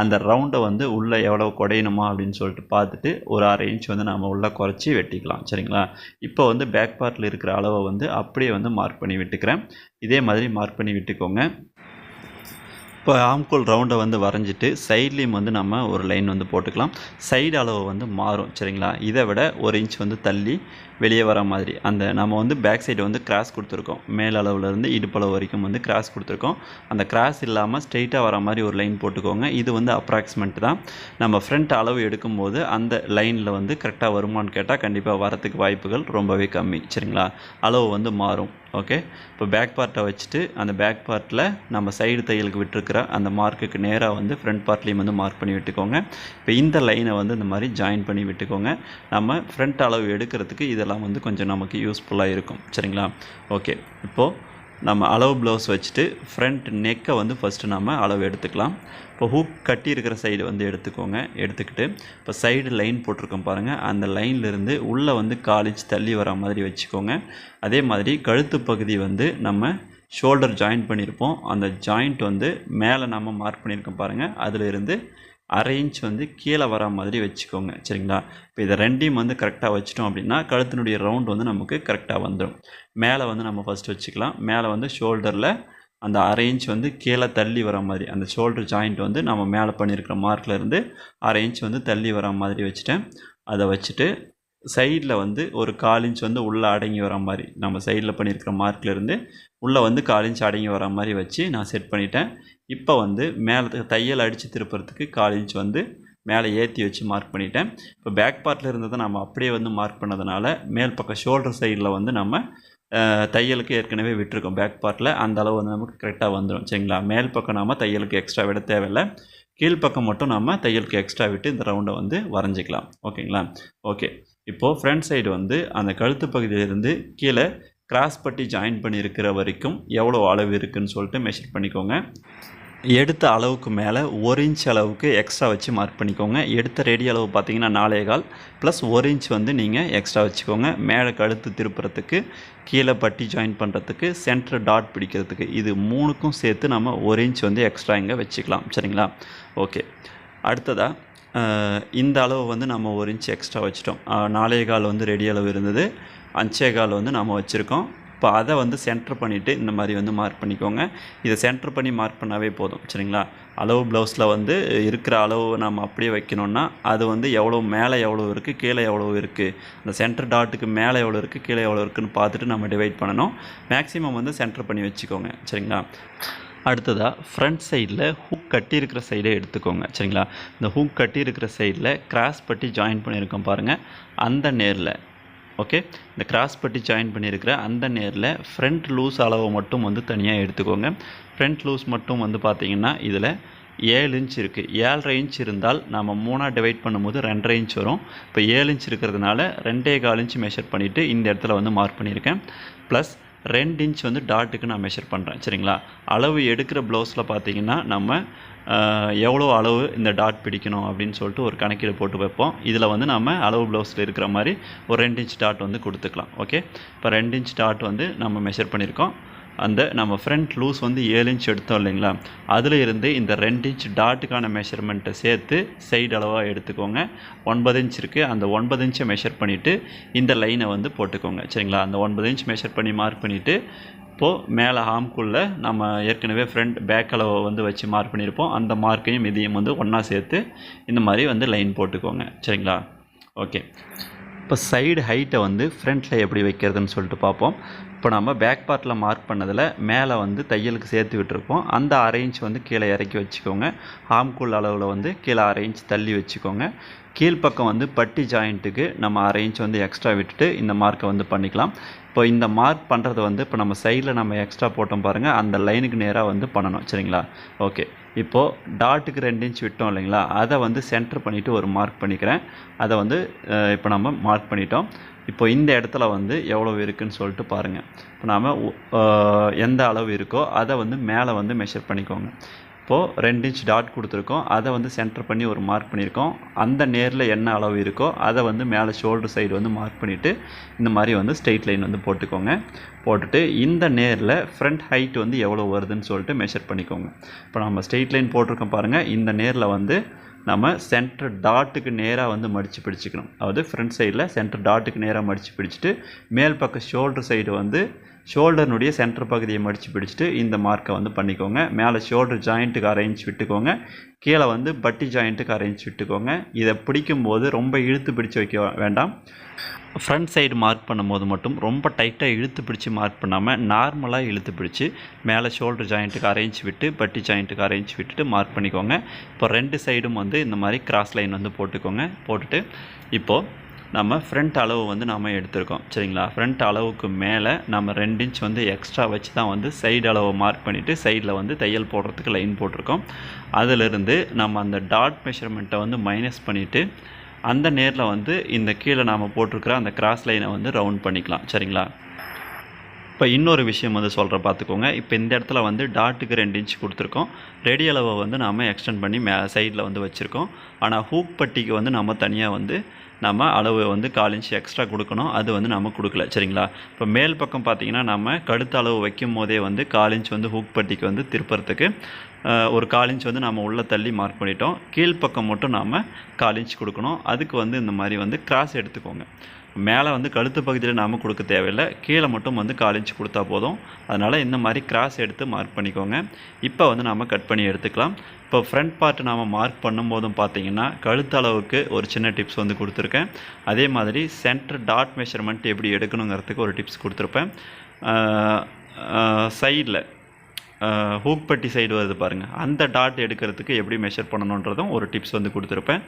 அந்த ரவுண்டை வந்து உள்ளே எவ்வளோ குடையணுமா அப்படின்னு சொல்லிட்டு பார்த்துட்டு ஒரு அரை இன்ச் வந்து நம்ம உள்ளே குறைச்சி வெட்டிக்கலாம். சரிங்களா? இப்போ வந்து பேக் பார்ட்டில் இருக்கிற அளவை வந்து அப்படியே வந்து மார்க் பண்ணி விட்டுக்கிறேன். இதே மாதிரி மார்க் பண்ணி விட்டுக்கோங்க. இப்போ ஆம்கோல் ரவுண்டை வந்து வரைஞ்சிட்டு சைட்லேயும் வந்து நம்ம ஒரு லைன் வந்து போட்டுக்கலாம். சைடு அளவு வந்து மாறும் சரிங்களா? இதை விட ஒரு இன்ச் வந்து தள்ளி வெளியே வர மாதிரி. அந்த நம்ம வந்து பேக் சைடு வந்து கிராஸ் கொடுத்துருக்கோம். மேலளவுலேருந்து இடுப்பளவு வரைக்கும் வந்து கிராஸ் கொடுத்துருக்கோம். அந்த கிராஸ் இல்லாமல் ஸ்ட்ரெயிட்டாக வர மாதிரி ஒரு லைன் போட்டுக்கோங்க. இது வந்து அப்ராக்சிமேட் தான். நம்ம ஃப்ரண்ட் அளவு எடுக்கும்போது அந்த லைனில் வந்து கரெக்டாக வருமான்னு கேட்டால் கண்டிப்பாக வரத்துக்கு வாய்ப்புகள் ரொம்பவே கம்மி. சரிங்களா? அளவு வந்து மாறும். ஓகே இப்போ பேக் பார்ட்டை வச்சுட்டு அந்த பேக் பார்ட்டில் நம்ம சைடு தையலுக்கு விட்டுருக்கிற அந்த மார்க்குக்கு நேராக வந்து ஃப்ரண்ட் பார்ட்லேயும் வந்து மார்க் பண்ணி விட்டுக்கோங்க. இப்போ இந்த லைனை வந்து இந்த மாதிரி ஜாயின் பண்ணி விட்டுக்கோங்க. நம்ம ஃப்ரண்ட் அளவு எடுக்கிறதுக்கு இதை இதெல்லாம் வந்து கொஞ்சம் நமக்கு யூஸ்ஃபுல்லாக இருக்கும். சரிங்களா? ஓகே இப்போது நம்ம அளவு ப்ளவுஸ் வச்சுட்டு ஃப்ரண்ட் நெக்கை வந்து ஃபஸ்ட்டு நம்ம அளவு எடுத்துக்கலாம். இப்போ ஹூக் கட்டி இருக்கிற சைடு வந்து எடுத்துக்கோங்க. எடுத்துக்கிட்டு இப்போ சைடு லைன் போட்டிருக்கோம் பாருங்கள் அந்த லைன்லேருந்து உள்ளே வந்து காலேஜ் தள்ளி வர மாதிரி வச்சுக்கோங்க. அதே மாதிரி கழுத்து பகுதி வந்து நம்ம ஷோல்டர் ஜாயின் பண்ணியிருப்போம். அந்த ஜாயிண்ட் வந்து மேலே நம்ம மார்க் பண்ணியிருக்கோம் பாருங்கள் அதிலிருந்து அரை இன்ச் வந்து கீழே வர மாதிரி வச்சுக்கோங்க. சரிங்களா? இப்போ இதை ரெண்டையும் வந்து கரெக்டாக வச்சிட்டோம் அப்படின்னா கழுத்தினுடைய ரவுண்ட் வந்து நமக்கு கரெக்டாக வந்துடும் மேலே வந்து நம்ம ஃபஸ்ட் வச்சுக்கலாம். மேலே வந்து ஷோல்டரில் அந்த அரை இன்ச் வந்து கீழே தள்ளி வர மாதிரி அந்த ஷோல்டர் ஜாயிண்ட் வந்து நம்ம மேலே பண்ணியிருக்கிற மார்க்கில் இருந்து அரை இன்ச் வந்து தள்ளி வர மாதிரி வச்சுட்டேன். அதை வச்சுட்டு சைடில் வந்து ஒரு கால் இன்ச் வந்து உள்ளே அடங்கி வர மாதிரி நம்ம சைடில் பண்ணியிருக்கிற மார்க்கில் இருந்து உள்ளே வந்து கால் இன்ச் அடங்கி வர மாதிரி வச்சு நான் செட் பண்ணிட்டேன். இப்போ வந்து மேலே தையல் அடித்து திருப்புறதுக்கு கால் இன்ச் வந்து மேலே ஏற்றி வச்சு மார்க் பண்ணிட்டேன். இப்போ பேக் பார்ட்டில் இருந்ததை நம்ம அப்படியே வந்து மார்க் பண்ணதுனால மேல் பக்கம் ஷோல்டர் சைடில் வந்து நம்ம தையலுக்கு ஏற்கனவே விட்டுருக்கோம் பேக் பார்ட்டில் அந்த அளவு வந்து நமக்கு கரெக்டாக வந்துடும் சரிங்களா? மேல் பக்கம் நாம் தையலுக்கு எக்ஸ்ட்ரா விட தேவையில்லை. கீழ்ப்பக்கம் மட்டும் நம்ம தையலுக்கு எக்ஸ்ட்ரா விட்டு இந்த ரவுண்டை வந்து வரைஞ்சிக்கலாம். ஓகேங்களா? ஓகே. இப்போது ஃப்ரண்ட் சைடு வந்து அந்த கழுத்து பகுதியிலிருந்து கீழே கிராஸ் பட்டி ஜாயின் பண்ணியிருக்கிற வரைக்கும் எவ்வளோ அளவு இருக்குதுன்னு சொல்லிட்டு மெஷர் பண்ணிக்கோங்க. எடுத்த அளவுக்கு மேலே ஒரு இன்ச் அளவுக்கு எக்ஸ்ட்ரா வச்சு மார்க் பண்ணிக்கோங்க. எடுத்த ரெடி அளவு பார்த்தீங்கன்னா நாலே கால். ப்ளஸ் ஒரு இன்ச் வந்து நீங்கள் எக்ஸ்ட்ரா வச்சுக்கோங்க. மேலே கழுத்து திருப்புறத்துக்கு கீழே பட்டி ஜாயின் பண்ணுறதுக்கு சென்டர் டாட் பிடிக்கிறதுக்கு இது மூணுக்கும் சேர்த்து நம்ம ஒரு இன்ச் வந்து எக்ஸ்ட்ரா இங்கே வச்சுக்கலாம். சரிங்களா? ஓகே அடுத்ததாக இந்த அளவு வந்து நம்ம ஒரு இன்ச் எக்ஸ்ட்ரா வச்சிட்டோம். நாலே கால் வந்து ரெடி அளவு இருந்தது. அஞ்சே கால் வந்து நம்ம வச்சுருக்கோம். இப்போ அதை வந்து சென்டர் பண்ணிவிட்டு இந்த மாதிரி வந்து மார்க் பண்ணிக்கோங்க. இதை சென்டர் பண்ணி மார்க் பண்ணாவே போதும் சரிங்களா? அளவு ப்ளவுஸில் வந்து இருக்கிற அளவு நம்ம அப்படியே வைக்கணும்னா அது வந்து எவ்வளோ மேலே எவ்வளோ இருக்குது கீழே எவ்வளோ இருக்குது அந்த சென்டர் டாட்டுக்கு மேலே எவ்வளோ இருக்குது கீழே எவ்வளோ இருக்குன்னு பார்த்துட்டு நம்ம டிவைட் பண்ணணும். மேக்ஸிமம் வந்து சென்டர் பண்ணி வச்சுக்கோங்க சரிங்களா? அடுத்ததாக ஃப்ரண்ட் சைடில் ஹூக் கட்டி இருக்கிற சைடே எடுத்துக்கோங்க சரிங்களா? இந்த ஹூக் கட்டி இருக்கிற சைடில் கிராஸ் பட்டி ஜாயின் பண்ணியிருக்கோம் பாருங்கள் அந்த நேரில் ஓகே இந்த கிராஸ் பட்டி ஜாயின் பண்ணியிருக்கிற அந்த நேரில் ஃப்ரண்ட் லூஸ் அளவை மட்டும் வந்து தனியாக எடுத்துக்கோங்க. ஃப்ரண்ட் லூஸ் மட்டும் வந்து பார்த்தீங்கன்னா இதில் ஏழு இன்ச் இருக்குது ஏழரை இன்ச் இருந்தால் நம்ம மூணாக டிவைட் பண்ணும்போது ரெண்டரை இன்ச் வரும். இப்போ ஏழு இன்ச் இருக்கிறதுனால ரெண்டே கால் இன்ச் மெஷர் பண்ணிவிட்டு இந்த இடத்துல வந்து மார்க் பண்ணியிருக்கேன். ப்ளஸ் ரெண்டு இன்ச் வந்து டாட்டுக்கு நான் மெஷர் பண்ணுறேன் சரிங்களா? அளவு எடுக்கிற ப்ளவுஸில் பார்த்தீங்கன்னா நம்ம எவ்வளோ அளவு இந்த டாட் பிடிக்கணும் அப்படின்னு சொல்லிட்டு ஒரு கணக்கீடு போட்டு வைப்போம். இதில் வந்து நம்ம அளவு ப்ளவுஸில் இருக்கிற மாதிரி ஒரு ரெண்டு இன்ச் டாட் வந்து கொடுத்துக்கலாம். ஓகே இப்போ ரெண்டு இன்ச் டாட் வந்து நம்ம மெஷர் பண்ணியிருக்கோம். அந்த நம்ம ஃப்ரண்ட் லூஸ் வந்து ஏழு இன்ச் எடுத்தோம் இல்லைங்களா? அதில் இருந்து இந்த ரெண்டு இன்ச் டாட்டுக்கான மெஷர்மெண்ட்டை சேர்த்து சைடு அளவாக எடுத்துக்கோங்க. ஒன்பது இன்ச் இருக்குது அந்த ஒன்பது இன்ச்சை மெஷர் பண்ணிவிட்டு இந்த லைனை வந்து போட்டுக்கோங்க. சரிங்களா? அந்த ஒன்பது இன்ச் மெஷர் பண்ணி மார்க் பண்ணிவிட்டு இப்போது மேலே ஹாம்குள்ளே நம்ம ஏற்கனவே ஃப்ரண்ட் பேக் அளவை வந்து வச்சு மார்க் பண்ணியிருப்போம். அந்த மார்க்கையும் இதையும் வந்து ஒன்றா சேர்த்து இந்த மாதிரி வந்து லைன் போட்டுக்கோங்க. சரிங்களா? ஓகே இப்போ சைடு ஹைட்டை வந்து ஃப்ரண்ட்டில் எப்படி வைக்கிறதுன்னு சொல்லிட்டு பார்ப்போம். இப்போ நம்ம பேக் பார்ட்டில் மார்க் பண்ணதில் மேலே வந்து தையலுக்கு சேர்த்து விட்டுருப்போம் அந்த அரேஞ்ச் வந்து கீழே இறக்கி வச்சுக்கோங்க. ஆம்குள் அளவில் வந்து கீழே அரேஞ்ச் தள்ளி வச்சுக்கோங்க. கீழ்ப்பக்கம் வந்து பட்டி ஜாயிண்ட்டுக்கு நம்ம அரேஞ்ச் வந்து எக்ஸ்ட்ரா விட்டுட்டு இந்த மார்க்கை வந்து பண்ணிக்கலாம். இப்போ இந்த மார்க் பண்ணுறது வந்து இப்போ நம்ம சைடில் நம்ம எக்ஸ்ட்ரா போட்டோம் பாருங்கள் அந்த லைனுக்கு நேராக வந்து பண்ணணும் சரிங்களா? ஓகே இப்போது டாட்டுக்கு ரெண்டு இன்ச் விட்டோம் இல்லைங்களா? அதை வந்து சென்டர் பண்ணிவிட்டு ஒரு மார்க் பண்ணிக்கிறேன். அதை வந்து இப்போ நம்ம மார்க் பண்ணிட்டோம். இப்போ இந்த இடத்துல வந்து எவ்வளோ இருக்குன்னு சொல்லிட்டு பாருங்கள் இப்போ நாம் எந்த அளவு இருக்கோ அதை வந்து மேலே வந்து மெஷர் பண்ணிக்கோங்க. இப்போது ரெண்டு இன்ச் டாட் கொடுத்துருக்கோம். அதை வந்து சென்டர் பண்ணி ஒரு மார்க் பண்ணியிருக்கோம். அந்த நேரில் என்ன அளவு இருக்கோ அதை வந்து மேலே ஷோல்டர் சைடு வந்து மார்க் பண்ணிவிட்டு இந்த மாதிரி வந்து ஸ்ட்ரெயிட் லைன் வந்து போட்டுக்கோங்க. போட்டுட்டு இந்த நேரில் ஃப்ரண்ட் ஹைட் வந்து எவ்வளோ வருதுன்னு சொல்லிட்டு மெஷர் பண்ணிக்கோங்க. இப்போ நம்ம ஸ்ட்ரெயிட் லைன் போட்டிருக்கோம் பாருங்கள் இந்த நேரில் வந்து நம்ம சென்டர் டாட்டுக்கு நேராக வந்து மடித்து பிடிச்சிக்கணும். அதாவது ஃப்ரண்ட் சைடில் சென்டர் டாட்டுக்கு நேராக மடித்து பிடிச்சிட்டு மேல் பக்கம் ஷோல்டர் சைடு வந்து ஷோல்டர்னுடைய சென்டர் பகுதியை மடித்து பிடிச்சிட்டு இந்த மார்க்கை வந்து பண்ணிக்கோங்க. மேலே ஷோல்டர் ஜாயிண்ட்டுக்கு அரேஞ்ச் விட்டுக்கோங்க. கீழே வந்து பட்டி ஜாயிண்ட்டுக்கு அரேஞ்ச் விட்டுக்கோங்க. இதை பிடிக்கும்போது ரொம்ப இழுத்து பிடிச்சு வைக்க வேண்டாம். ஃப்ரண்ட் சைடு மார்க் பண்ணும்போது மட்டும் ரொம்ப டைட்டாக இழுத்து பிடிச்சி மார்க் பண்ணாமல் நார்மலாக இழுத்து பிடிச்சி மேலே ஷோல்டர் ஜாயிண்ட்டுக்கு அரேஞ்ச் விட்டு பட்டி ஜாயிண்ட்டுக்கு அரேஞ்ச் விட்டுட்டு மார்க் பண்ணிக்கோங்க. இப்போ ரெண்டு சைடும் வந்து இந்த மாதிரி கிராஸ் லைன் வந்து போட்டுக்கோங்க. போட்டுட்டு இப்போது நம்ம ஃப்ரண்ட் அளவு வந்து நம்ம எடுத்திருக்கோம். சரிங்களா? ஃப்ரண்ட் அளவுக்கு மேலே நம்ம ரெண்டு இன்ச் வந்து எக்ஸ்ட்ரா வச்சு தான் வந்து சைடு அளவை மார்க் பண்ணிவிட்டு சைடில் வந்து தையல் போடுறதுக்கு லைன் போட்டிருக்கோம். அதிலிருந்து நம்ம அந்த டாட் மெஷர்மெண்ட்டை வந்து மைனஸ் பண்ணிவிட்டு அந்த நேரில் வந்து இந்த கீழே நாம் போட்டிருக்கிற அந்த கிராஸ் லைனை வந்து ரவுண்ட் பண்ணிக்கலாம். சரிங்களா? இப்போ இன்னொரு விஷயம் வந்து சொல்கிற பார்த்துக்கோங்க. இப்போ இந்த இடத்துல வந்து டாட்டுக்கு ரெண்டு இன்ச் கொடுத்துருக்கோம். ரெடி அளவை வந்து நாம் எக்ஸ்டெண்ட் பண்ணி மே சைடில் வந்து வச்சுருக்கோம். ஆனால் ஹூக் பட்டிக்கு வந்து நம்ம தனியாக வந்து நம்ம அளவு வந்து கால் இன்ச் எக்ஸ்ட்ரா கொடுக்கணும். அது வந்து நம்ம கொடுக்கல. சரிங்களா? இப்போ மேல் பக்கம் பார்த்தீங்கன்னா நம்ம கழுத்து அளவு வைக்கும் போதே வந்து கால் இன்ச் வந்து ஹூக் பட்டிக்கு வந்து திருப்புறத்துக்கு ஒரு கால் இன்ச் வந்து நம்ம உள்ளே தள்ளி மார்க் பண்ணிட்டோம். கீழ்ப்பக்கம் மட்டும் நாம் கால் இன்ச் கொடுக்கணும். அதுக்கு வந்து இந்த மாதிரி வந்து கிராஸ் எடுத்துக்கோங்க. மேலே வந்து கழுத்து பகுதியில் நாம் கொடுக்க தேவையில்லை. கீழே மட்டும் வந்து கால் இன்ச்சு கொடுத்தா போதும். அதனால் இந்த மாதிரி கிராஸ் எடுத்து மார்க் பண்ணிக்கோங்க. இப்போ வந்து நாம் கட் பண்ணி எடுத்துக்கலாம். இப்போ ஃப்ரண்ட் பார்ட் நாம் மார்க் பண்ணும்போதும் பார்த்தீங்கன்னா கழுத்து அளவுக்கு ஒரு சின்ன டிப்ஸ் வந்து கொடுத்துருக்கேன். அதே மாதிரி சென்டர் டாட் மெஷர்மெண்ட் எப்படி எடுக்கணுங்கிறதுக்கு ஒரு டிப்ஸ் கொடுத்துருப்பேன். சைடில் ஹூக்பட்டி சைடு வருது பாருங்கள் அந்த டாட் எடுக்கிறதுக்கு எப்படி மெஷர் பண்ணணுன்றதும் ஒரு டிப்ஸ் வந்து கொடுத்துருப்பேன்.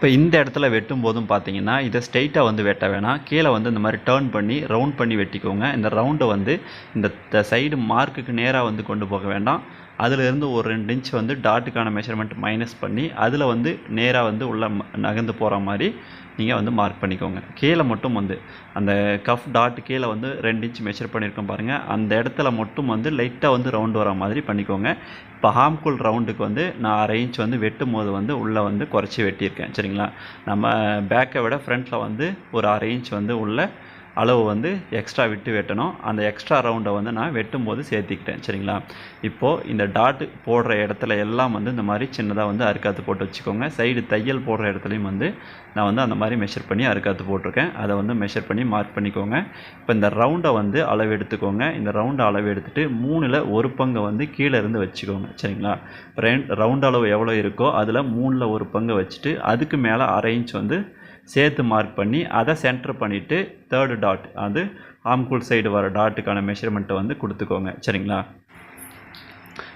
இப்போ இந்த இடத்துல வெட்டும் போதும் பார்த்தீங்கன்னா இதை ஸ்ட்ரெயிட்டாக வந்து வெட்ட வேணாம். கீழே வந்து இந்த மாதிரி டேர்ன் பண்ணி ரவுண்ட் பண்ணி வெட்டிக்கோங்க. இந்த ரவுண்டை வந்து இந்த சைடு மார்க்குக்கு நேராக வந்து கொண்டு போக வேண்டாம். அதிலிருந்து ஒரு ரெண்டு இன்ச் வந்து டாட்டுக்கான மெஷர்மெண்ட் மைனஸ் பண்ணி அதில் வந்து நேராக வந்து உள்ள நகர்ந்து போகிற மாதிரி நீங்கள் வந்து மார்க் பண்ணிக்கோங்க. கீழே மட்டும் வந்து அந்த கஃப் டாட் கீழே வந்து ரெண்டு இன்ச் மெஷர் பண்ணியிருக்கோம் பாருங்கள் அந்த இடத்துல மட்டும் வந்து லைட்டாக வந்து ரவுண்டு வர மாதிரி பண்ணிக்கோங்க. இப்போ ஹாம்குல் ரவுண்டுக்கு வந்து நான் அரை இன்ச் வந்து வெட்டும் போது வந்து உள்ளே வந்து குறைச்சி வெட்டியிருக்கேன். சரிங்களா? நம்ம பேக்கை விட ஃப்ரண்ட்டில் வந்து ஒரு அரை இன்ச் வந்து உள்ளே அளவு வந்து எக்ஸ்ட்ரா விட்டு வெட்டணும். அந்த எக்ஸ்ட்ரா ரவுண்டை வந்து நான் வெட்டும் போது சேர்த்திக்கிட்டேன். சரிங்களா? இப்போது இந்த டாட் போடுற இடத்துல எல்லாம் வந்து இந்த மாதிரி சின்னதாக வந்து அறுக்காத்து போட்டு வச்சுக்கோங்க. சைடு தையல் போடுற இடத்துலையும் வந்து நான் வந்து அந்த மாதிரி மெஷர் பண்ணி அறுக்காத்து போட்டிருக்கேன். அதை வந்து மெஷர் பண்ணி மார்க் பண்ணிக்கோங்க. இப்போ இந்த ரவுண்டை வந்து அளவு எடுத்துக்கோங்க. இந்த ரவுண்டை அளவு எடுத்துகிட்டு மூணில் ஒரு பங்கை வந்து கீழே இருந்து வச்சுக்கோங்க. சரிங்களா? ரவுண்ட் அளவு எவ்வளோ இருக்கோ அதில் மூணில் ஒரு பங்கை வச்சுட்டு அதுக்கு மேலே அரை இன்ச் வந்து சேர்த்து மார்க் பண்ணி அதை சென்டர் பண்ணிவிட்டு தேர்டு டாட் அது ஆம்கூல் சைடு வர டாட்டுக்கான மெஷர்மெண்ட்டை வந்து கொடுத்துக்கோங்க. சரிங்களா?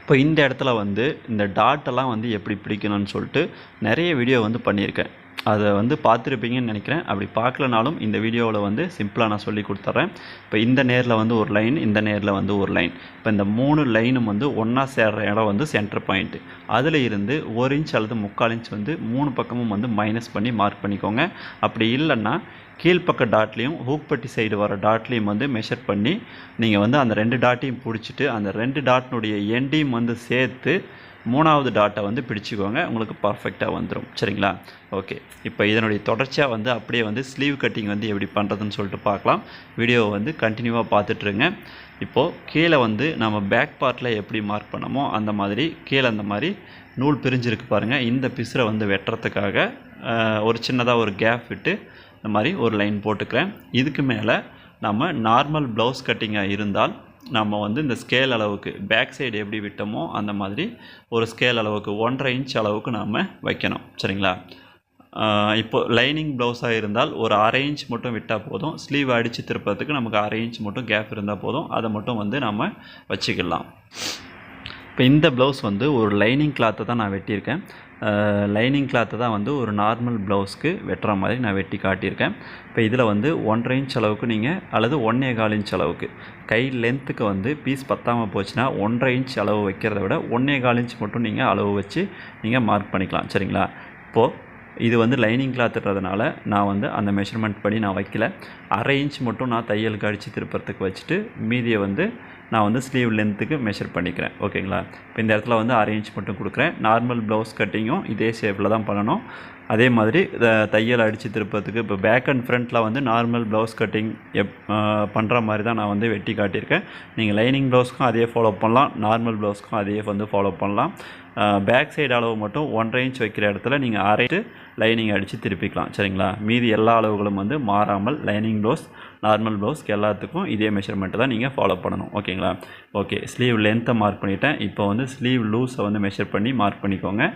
இப்போ இந்த இடத்துல வந்து இந்த டாட்டெல்லாம் வந்து எப்படி பிடிக்கணும்னு சொல்லிட்டு நிறைய வீடியோ வந்து பண்ணியிருக்கேன். அதை வந்து பார்த்துருப்பீங்கன்னு நினைக்கிறேன். அப்படி பார்க்கலனாலும் இந்த வீடியோவில் வந்து சிம்பிளாக நான் சொல்லி கொடுத்துட்றேன் இப்போ இந்த நேரில் வந்து ஒரு லைன் இந்த நேரில் வந்து ஒரு லைன். இப்போ இந்த மூணு லைனும் வந்து ஒன்றா சேர்ற இடம் வந்து சென்டர் பாயிண்ட்டு அதில் இருந்து ஒரு இன்ச் அல்லது முக்கால் இன்ச் வந்து மூணு பக்கமும் வந்து மைனஸ் பண்ணி மார்க் பண்ணிக்கோங்க. அப்படி இல்லைன்னா கீழ்ப்பக்க டாட்லேயும் ஹூக்பட்டி சைடு வர டாட்லேயும் வந்து மெஷர் பண்ணி நீங்கள் வந்து அந்த ரெண்டு டாட்டையும் பிடிச்சிட்டு அந்த ரெண்டு டாட்னுடைய எண்டையும் வந்து சேர்த்து மூணாவது டாட்டை வந்து பிடிச்சிக்கோங்க. உங்களுக்கு பர்ஃபெக்டாக வந்துடும் சரிங்களா? ஓகே இப்போ இதனுடைய தொடர்ச்சியாக வந்து அப்படியே வந்து ஸ்லீவ் கட்டிங் வந்து எப்படி பண்ணுறதுன்னு சொல்லிட்டு பார்க்கலாம். வீடியோவை வந்து கண்டினியூவாக பார்த்துட்ருங்க இப்போது கீழே வந்து நம்ம பேக் பார்ட்டில் எப்படி மார்க் பண்ணமோ அந்த மாதிரி கீழே அந்த மாதிரி நூல் பிரிஞ்சிருக்கு பாருங்கள் இந்த பிசுரை வந்து வெட்டுறதுக்காக ஒரு சின்னதாக ஒரு கேப் விட்டு இந்த மாதிரி ஒரு லைன் போட்டுக்கிறேன். இதுக்கு மேலே நம்ம நார்மல் ப்ளவுஸ் கட்டிங்காக இருந்தால் நம்ம வந்து இந்த ஸ்கேல் அளவுக்கு பேக் சைடு எப்படி விட்டோமோ அந்த மாதிரி ஒரு ஸ்கேல் அளவுக்கு ஒன்றரை இன்ச் அளவுக்கு நாம் வைக்கணும். சரிங்களா? இப்போது இப்போ லைனிங் ப்ளவுஸாக இருந்தால் ஒரு அரை இன்ச் மட்டும் விட்டால் போதும். ஸ்லீவ் அடித்து திருப்பறதுக்கு நமக்கு அரை இன்ச் மட்டும் கேப் இருந்தால் போதும். அதை மட்டும் வந்து நம்ம வச்சுக்கலாம். இப்போ இந்த ப்ளவுஸ் வந்து ஒரு லைனிங் கிளாத்தை தான் நான் வெட்டியிருக்கேன். லைனிங் கிளாத்தை தான் வந்து ஒரு நார்மல் ப்ளவுஸ்க்கு வெட்டுற மாதிரி நான் வெட்டி காட்டியிருக்கேன். இப்போ இதில் வந்து ஒன்றரை இன்ச் அளவுக்கு நீங்கள் அல்லது ஒன்றே கால் இன்ச் அளவுக்கு. கை லென்த்துக்கு வந்து பீஸ் பத்தாமல் போச்சுன்னா ஒன்றரை இன்ச் அளவு வைக்கிறத விட ஒன்றே கால் இன்ச் மட்டும் நீங்கள் அளவு வச்சு நீங்கள் மார்க் பண்ணிக்கலாம். சரிங்களா? இப்போது இது வந்து லைனிங் கிளாத்துன்றதுனால நான் வந்து அந்த மெஷர்மெண்ட் படி நான் வைக்கல. அரை இன்ச் மட்டும் நான் தையலுக்கு அடித்து திருப்பறதுக்கு வச்சுட்டு மீதியை வந்து நான் வந்து ஸ்லீவ் லென்த்துக்கு மெஷர் பண்ணிக்கிறேன். ஓகேங்களா இப்போ இந்த இடத்துல வந்து அரை இன்ச் மட்டும் கொடுக்குறேன். நார்மல் ப்ளவுஸ் கட்டிங்கும் இதே ஷேப்பில் தான் பண்ணணும். அதே மாதிரி தையல் அடித்து திருப்பத்துக்கு இப்போ பேக் அண்ட் ஃப்ரண்ட்டில் வந்து நார்மல் ப்ளவுஸ் கட்டிங் எப் பண்ணுற மாதிரி தான் நான் வந்து வெட்டி காட்டியிருக்கேன். நீங்கள் லைனிங் ப்ளவுஸ்க்கும் அதே ஃபாலோ பண்ணலாம். நார்மல் ப்ளவுஸ்க்கும் அதே வந்து ஃபாலோ பண்ணலாம். பேக் சைடு அளவு மட்டும் ஒன்றரை இன்ச் வைக்கிற இடத்துல நீங்கள் அரைட்டு லைனிங் அடித்து திருப்பிக்கலாம். சரிங்களா? மீதி எல்லா அளவுகளும் வந்து மாறாமல் லைனிங் ப்ளவுஸ் நார்மல் ப்ளவுஸ்க்கு எல்லாத்துக்கும் இதே மெஷர்மெண்ட்டு தான் நீங்கள் ஃபாலோ பண்ணணும். ஓகேங்களா? ஓகே. ஸ்லீவ் லென்த்தை மார்க் பண்ணிட்டேன். இப்போ வந்து ஸ்லீவ் லூஸை வந்து மெஷர் பண்ணி மார்க் பண்ணிக்கோங்க.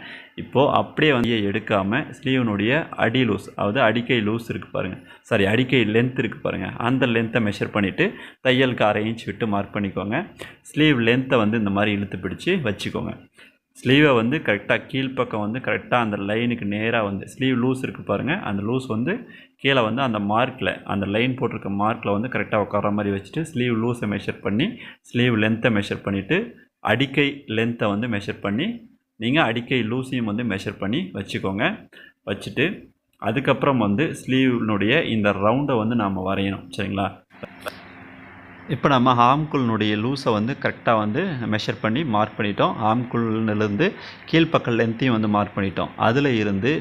இப்போது அப்படியே வந்து எடுக்காமல் ஸ்லீவனுடைய அடி லூஸ் அதாவது அடிக்கை லூஸ் இருக்குது பாருங்கள் சாரி அடிக்கை லென்த் இருக்குது பாருங்கள் அந்த லென்த்தை மெஷர் பண்ணிவிட்டு தையலுக்கு அரை இன்ச் விட்டு மார்க் பண்ணிக்கோங்க. ஸ்லீவ் லென்த்தை வந்து இந்த மாதிரி இழுத்து பிடிச்சி வச்சுக்கோங்க. ஸ்லீவை வந்து கரெக்டாக கீழ்ப்பக்கம் வந்து கரெக்டாக அந்த லைனுக்கு நேராக வந்து ஸ்லீவ் லூஸ் இருக்குது பாருங்கள் அந்த லூஸ் வந்து கீழே வந்து அந்த மார்க்கில் அந்த லைன் போட்டிருக்க மார்க்கில் வந்து கரெக்டாக உட்கார மாதிரி வச்சுட்டு ஸ்லீவ் லூஸை மெஷர் பண்ணி ஸ்லீவ் லென்த்தை மெஷர் பண்ணிவிட்டு அடிக்கை லென்த்தை வந்து மெஷர் பண்ணி நீங்கள் அடிக்கை லூஸையும் வந்து மெஷர் பண்ணி வச்சுக்கோங்க. வச்சுட்டு அதுக்கப்புறம் வந்து ஸ்லீவ்னுடைய இந்த ரவுண்டை வந்து நாம் வரையணும். சரிங்களா? இப்போ நம்ம ஆம்குள்னுடைய லூஸை வந்து கரெக்டாக வந்து மெஷர் பண்ணி மார்க் பண்ணிட்டோம். ஆம்குள்லேருந்து கீழ்ப்பக்க லென்த்தையும் வந்து மார்க் பண்ணிட்டோம். அதில் இருந்து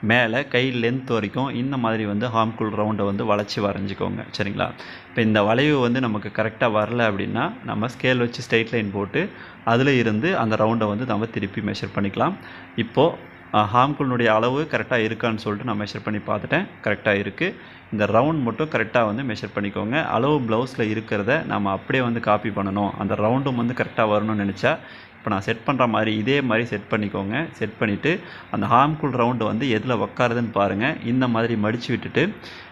மேலே கை லென்த் வரைக்கும் இந்த மாதிரி வந்து ஹாம்குள் ரவுண்டை வந்து வளைச்சி வரைஞ்சிக்கோங்க. சரிங்களா? இப்போ இந்த வளைவு வந்து நமக்கு கரெக்டாக வரல அப்படின்னா நம்ம ஸ்கேல் வச்சு ஸ்ட்ரெயிட் லைன் போட்டு அதில் இருந்து அந்த ரவுண்டை வந்து நம்ம திருப்பி மெஷர் பண்ணிக்கலாம். இப்போது ஹாம்குள்னுடைய அளவு கரெக்டாக இருக்கான்னு சொல்லிட்டு நான் மெஷர் பண்ணி பார்த்துட்டேன். கரெக்டாக இருக்குது இந்த ரவுண்ட் மட்டும் கரெக்டாக வந்து மெஷர் பண்ணிக்கோங்க. அளவு ப்ளவுஸில் இருக்கிறத நம்ம அப்படியே வந்து காப்பி பண்ணணும். அந்த ரவுண்டும் வந்து கரெக்டாக வரணும்னு நினச்சா இப்போ நான் செட் பண்ணுற மாதிரி இதே மாதிரி செட் பண்ணிக்கோங்க. செட் பண்ணிவிட்டு அந்த ஹார்ம்ஃபுல் ரவுண்டு வந்து எதில் உக்காருதுன்னு பாருங்கள் இந்த மாதிரி மடித்து விட்டுட்டு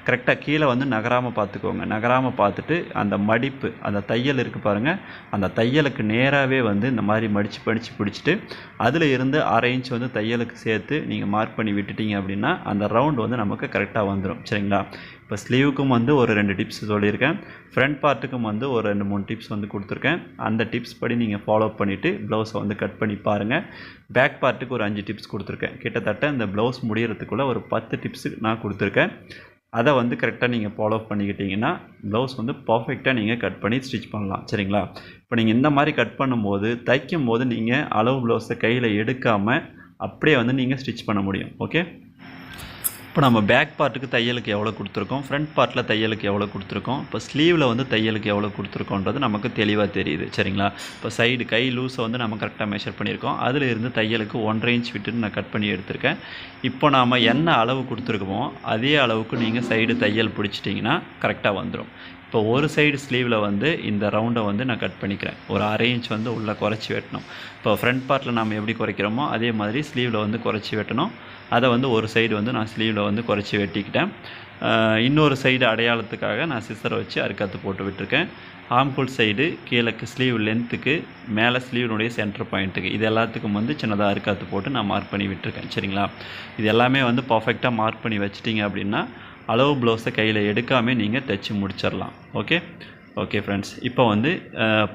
கரெக்டாக கீழே வந்து நகராமல் பார்த்துக்கோங்க. நகராமல் பார்த்துட்டு அந்த மடிப்பு அந்த தையல் இருக்குது பாருங்கள் அந்த தையலுக்கு நேராகவே வந்து இந்த மாதிரி மடித்து மடித்து பிடிச்சிட்டு அதில் இருந்து அரை இன்ச் வந்து தையலுக்கு சேர்த்து நீங்கள் மார்க் பண்ணி விட்டுட்டீங்க அப்படின்னா அந்த ரவுண்டு வந்து நமக்கு கரெக்டாக வந்துடும் சரிங்களா? இப்போ ஸ்லீவுக்கும் வந்து ஒரு ரெண்டு டிப்ஸ் சொல்லியிருக்கேன். ஃப்ரண்ட் பார்ட்டுக்கும் வந்து ஒரு ரெண்டு மூணு டிப்ஸ் வந்து கொடுத்துருக்கேன். அந்த டிப்ஸ் படி நீங்கள் ஃபாலோ பண்ணிவிட்டு ப்ளவுஸை வந்து கட் பண்ணி பாருங்கள் பேக் பார்ட்டுக்கு ஒரு அஞ்சு டிப்ஸ் கொடுத்துருக்கேன். கிட்டத்தட்ட இந்த ப்ளவுஸ் முடிகிறதுக்குள்ளே ஒரு பத்து டிப்ஸு நான் கொடுத்துருக்கேன். அதை வந்து கரெக்டாக நீங்கள் ஃபாலோ பண்ணிக்கிட்டிங்கன்னா ப்ளவுஸ் வந்து பர்ஃபெக்டாக நீங்கள் கட் பண்ணி ஸ்டிச் பண்ணலாம். சரிங்களா? இப்போ நீங்கள் இந்த மாதிரி கட் பண்ணும்போது தைக்கும் போது நீங்கள் அளவு ப்ளவுஸை கையில் எடுக்காமல் அப்படியே வந்து நீங்கள் ஸ்டிச் பண்ண முடியும். ஓகே இப்போ நம்ம பேக் பார்ட்டுக்கு தையலுக்கு எவ்வளோ கொடுத்துருக்கோம்? ஃப்ரண்ட் பார்ட்டில் தையலுக்கு எவ்வளோ கொடுத்துருக்கோம்? இப்போ ஸ்லீவில் வந்து தையலுக்கு எவ்வளோ கொடுத்துருக்கோன்றது நமக்கு தெளிவாக தெரியுது சரிங்களா? இப்போ சைடு கை லூஸை வந்து நம்ம கரெக்டாக மெஷர் பண்ணியிருக்கோம். அதில் இருந்து தையலுக்கு ஒன்றரை இன்ச் விட்டுன்னு நான் கட் பண்ணி எடுத்திருக்கேன். இப்போ நாம் என்ன அளவு கொடுத்துருக்கோமோ அதே அளவுக்கு நீங்கள் சைடு தையல் பிடிச்சிட்டிங்கன்னா கரெக்டாக வந்துடும் இப்போ ஒரு சைடு ஸ்லீவில் வந்து இந்த ரவுண்டை வந்து நான் கட் பண்ணிக்கிறேன். ஒரு அரை இன்ச் வந்து உள்ளே குறைச்சி வெட்டணும். இப்போ ஃப்ரண்ட் பார்ட்டில் நம்ம எப்படி குறைக்கிறோமோ அதே மாதிரி ஸ்லீவில் வந்து குறைச்சி வெட்டணும். அதை வந்து ஒரு சைடு வந்து நான் ஸ்லீவில் வந்து குறைச்சி வெட்டிக்கிட்டேன். இன்னொரு சைடு அடையாளத்துக்காக நான் சிசரை வச்சு அறுக்காத்து போட்டு விட்டுருக்கேன். ஆம்கோல் சைடு கீழக்கு ஸ்லீவ் லென்த்துக்கு மேலே ஸ்லீவினுடைய சென்டர் பாயிண்ட்டுக்கு இது எல்லாத்துக்கும் வந்து சின்னதாக அறுக்காத்து போட்டு நான் மார்க் பண்ணி விட்டுருக்கேன். சரிங்களா? இது எல்லாமே வந்து பர்ஃபெக்டாக மார்க் பண்ணி வச்சிட்டிங்க அப்படின்னா அளவு ப்ளவுஸை கையில் எடுக்காமல் நீங்கள் தைச்சி முடிச்சிடலாம் ஓகே ஓகே ஃப்ரெண்ட்ஸ் இப்போ வந்து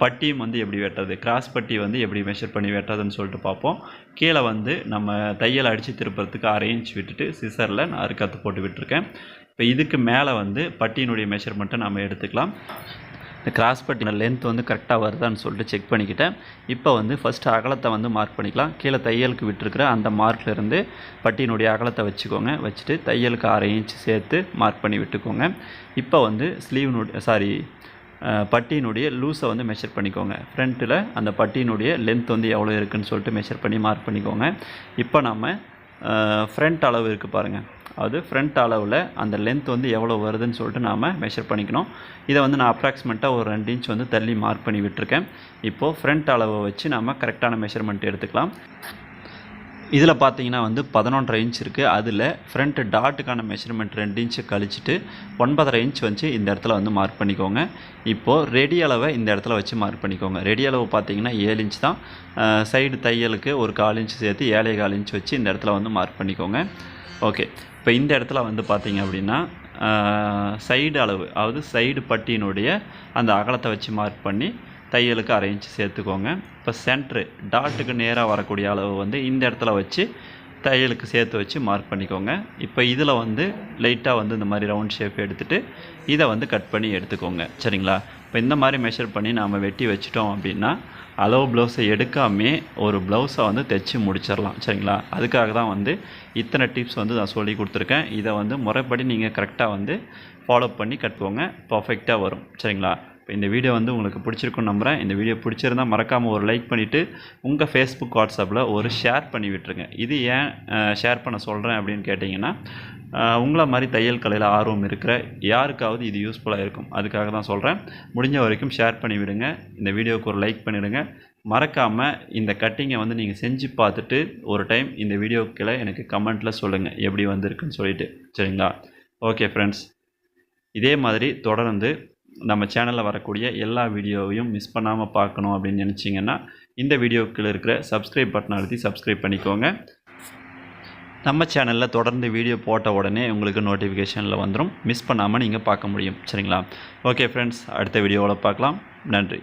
பட்டியும் வந்து எப்படி வெட்டுறது? கிராஸ் பட்டி வந்து எப்படி மெஷர் பண்ணி வெட்டுறதுன்னு சொல்லிட்டு பார்ப்போம். கீழே வந்து நம்ம தையல் அடித்து திருப்புறதுக்கு அரேஞ்ச் இன்ச் விட்டுட்டு சிசரில் நான் அறுக்கத்து போட்டு விட்டுருக்கேன். இப்போ இதுக்கு மேலே வந்து பட்டியினுடைய மெஷர்மெண்ட்டை நம்ம எடுத்துக்கலாம். இந்த கிராஸ் பட்டின லென்த் வந்து கரெக்டாக வருதான்னு சொல்லிட்டு செக் பண்ணிக்கிட்டேன். இப்போ வந்து ஃபஸ்ட்டு அகலத்தை வந்து மார்க் பண்ணிக்கலாம். கீழே தையலுக்கு விட்டுருக்கிற அந்த மார்க்லேருந்து பட்டியினுடைய அகலத்தை வச்சுக்கோங்க. வச்சுட்டு தையலுக்கு அரை இன்ச் சேர்த்து மார்க் பண்ணி விட்டுக்கோங்க. இப்போ வந்து ஸ்லீவ்னுடைய சாரி பட்டியினுடைய லூஸை வந்து மெஷர் பண்ணிக்கோங்க. ஃப்ரண்ட்டில் அந்த பட்டியினுடைய லென்த் வந்து எவ்வளோ இருக்குதுன்னு சொல்லிட்டு மெஷர் பண்ணி மார்க் பண்ணிக்கோங்க. இப்போ நம்ம ஃப்ரண்ட் அளவு இருக்குது பாருங்கள் அது ஃப்ரண்ட் அளவில் அந்த லென்த் வந்து எவ்வளோ வருதுன்னு சொல்லிட்டு நாம் மெஷர் பண்ணிக்கணும். இதை வந்து நான் அப்ராக்சிமேட்டாக ஒரு ரெண்டு இன்ச் வந்து தள்ளி மார்க் பண்ணி விட்டுருக்கேன். இப்போது ஃப்ரண்ட் அளவை வச்சு நாம் கரெக்டான மெஷர்மெண்ட் எடுத்துக்கலாம். இதில் பார்த்தீங்கன்னா வந்து பதினொன்றரை இன்ச் இருக்குது அதில் ஃப்ரண்ட் டாட்டுக்கான மெஷர்மெண்ட் ரெண்டு இன்ச்சு கழிச்சிட்டு ஒன்பதரை இன்ச் வச்சு இந்த இடத்துல வந்து மார்க் பண்ணிக்கோங்க. இப்போது ரெடி அளவை இந்த இடத்துல வச்சு மார்க் பண்ணிக்கோங்க. ரெடி அளவு பார்த்தீங்கன்னா ஏழு இன்ச் தான். சைடு தையலுக்கு ஒரு கால் இன்ச் சேர்த்து ஏழை கால் இன்ச் வச்சு இந்த இடத்துல வந்து மார்க் பண்ணிக்கோங்க. ஓகே இப்போ இந்த இடத்துல வந்து பார்த்தீங்க அப்படின்னா சைடு அளவு அதாவது சைடு பட்டியினுடைய அந்த அகலத்தை வச்சு மார்க் பண்ணி தையலுக்கு அரை இன்ச்சு சேர்த்துக்கோங்க. இப்போ சென்ட்ரு டாட்டுக்கு நேராக வரக்கூடிய அளவு வந்து இந்த இடத்துல வச்சு தையலுக்கு சேர்த்து வச்சு மார்க் பண்ணிக்கோங்க. இப்போ இதில் வந்து லைட்டாக வந்து இந்த மாதிரி ரவுண்ட் ஷேப் எடுத்துகிட்டு இதை வந்து கட் பண்ணி எடுத்துக்கோங்க. சரிங்களா? இப்போ இந்த மாதிரி மெஷர் பண்ணி நாம் வெட்டி வச்சிட்டோம் அப்படின்னா அளவு ப்ளவுஸை எடுக்காமே ஒரு ப்ளவுஸை வந்து தைச்சி முடிச்சிடலாம். சரிங்களா? அதுக்காக தான் வந்து இத்தனை டிப்ஸ் வந்து நான் சொல்லி கொடுத்துருக்கேன். இதை வந்து முறைப்படி நீங்கள் கரெக்டாக வந்து ஃபாலோ பண்ணி கட்டுவோங்க பர்ஃபெக்டாக வரும். சரிங்களா? இப்போ இந்த வீடியோ வந்து உங்களுக்கு பிடிச்சிருக்குன்னு நம்புகிறேன் இந்த வீடியோ பிடிச்சிருந்தால் மறக்காமல் ஒரு லைக் பண்ணிவிட்டு உங்கள் ஃபேஸ்புக் வாட்ஸ்அப்பில் ஒரு ஷேர் பண்ணி விட்டுருங்க. இது ஏன் ஷேர் பண்ண சொல்கிறேன் அப்படின்னு கேட்டிங்கன்னா உங்களை மாதிரி தையல் கலையில் ஆர்வம் இருக்கிற யாருக்காவது இது யூஸ்ஃபுல்லாக இருக்கும். அதுக்காக தான் சொல்கிறேன் முடிஞ்ச வரைக்கும் ஷேர் பண்ணிவிடுங்க இந்த வீடியோவுக்கு ஒரு லைக் பண்ணிவிடுங்க மறக்காமல் இந்த கட்டிங்கை வந்து நீங்கள் செஞ்சு பார்த்துட்டு ஒரு டைம் இந்த வீடியோக்கில் எனக்கு கமெண்ட்டில் சொல்லுங்கள் எப்படி வந்திருக்குன்னு சொல்லிட்டு. சரிங்களா? ஓகே ஃப்ரெண்ட்ஸ் இதே மாதிரி தொடர்ந்து நம்ம சேனலில் வரக்கூடிய எல்லா வீடியோவையும் மிஸ் பண்ணாமல் பார்க்கணும் அப்படின்னு நினச்சிங்கன்னா இந்த வீடியோக்கில் இருக்கிற சப்ஸ்கிரைப் பட்டன் அழுத்தி சப்ஸ்கிரைப் பண்ணிக்கோங்க. நம்ம சேனலில் தொடர்ந்து வீடியோ போட்ட உடனே உங்களுக்கு நோட்டிஃபிகேஷனில் வந்துடும் மிஸ் பண்ணாமல் நீங்கள் பார்க்க முடியும். சரிங்களா? ஓகே ஃப்ரெண்ட்ஸ் அடுத்த வீடியோவில் பார்க்கலாம். நன்றி.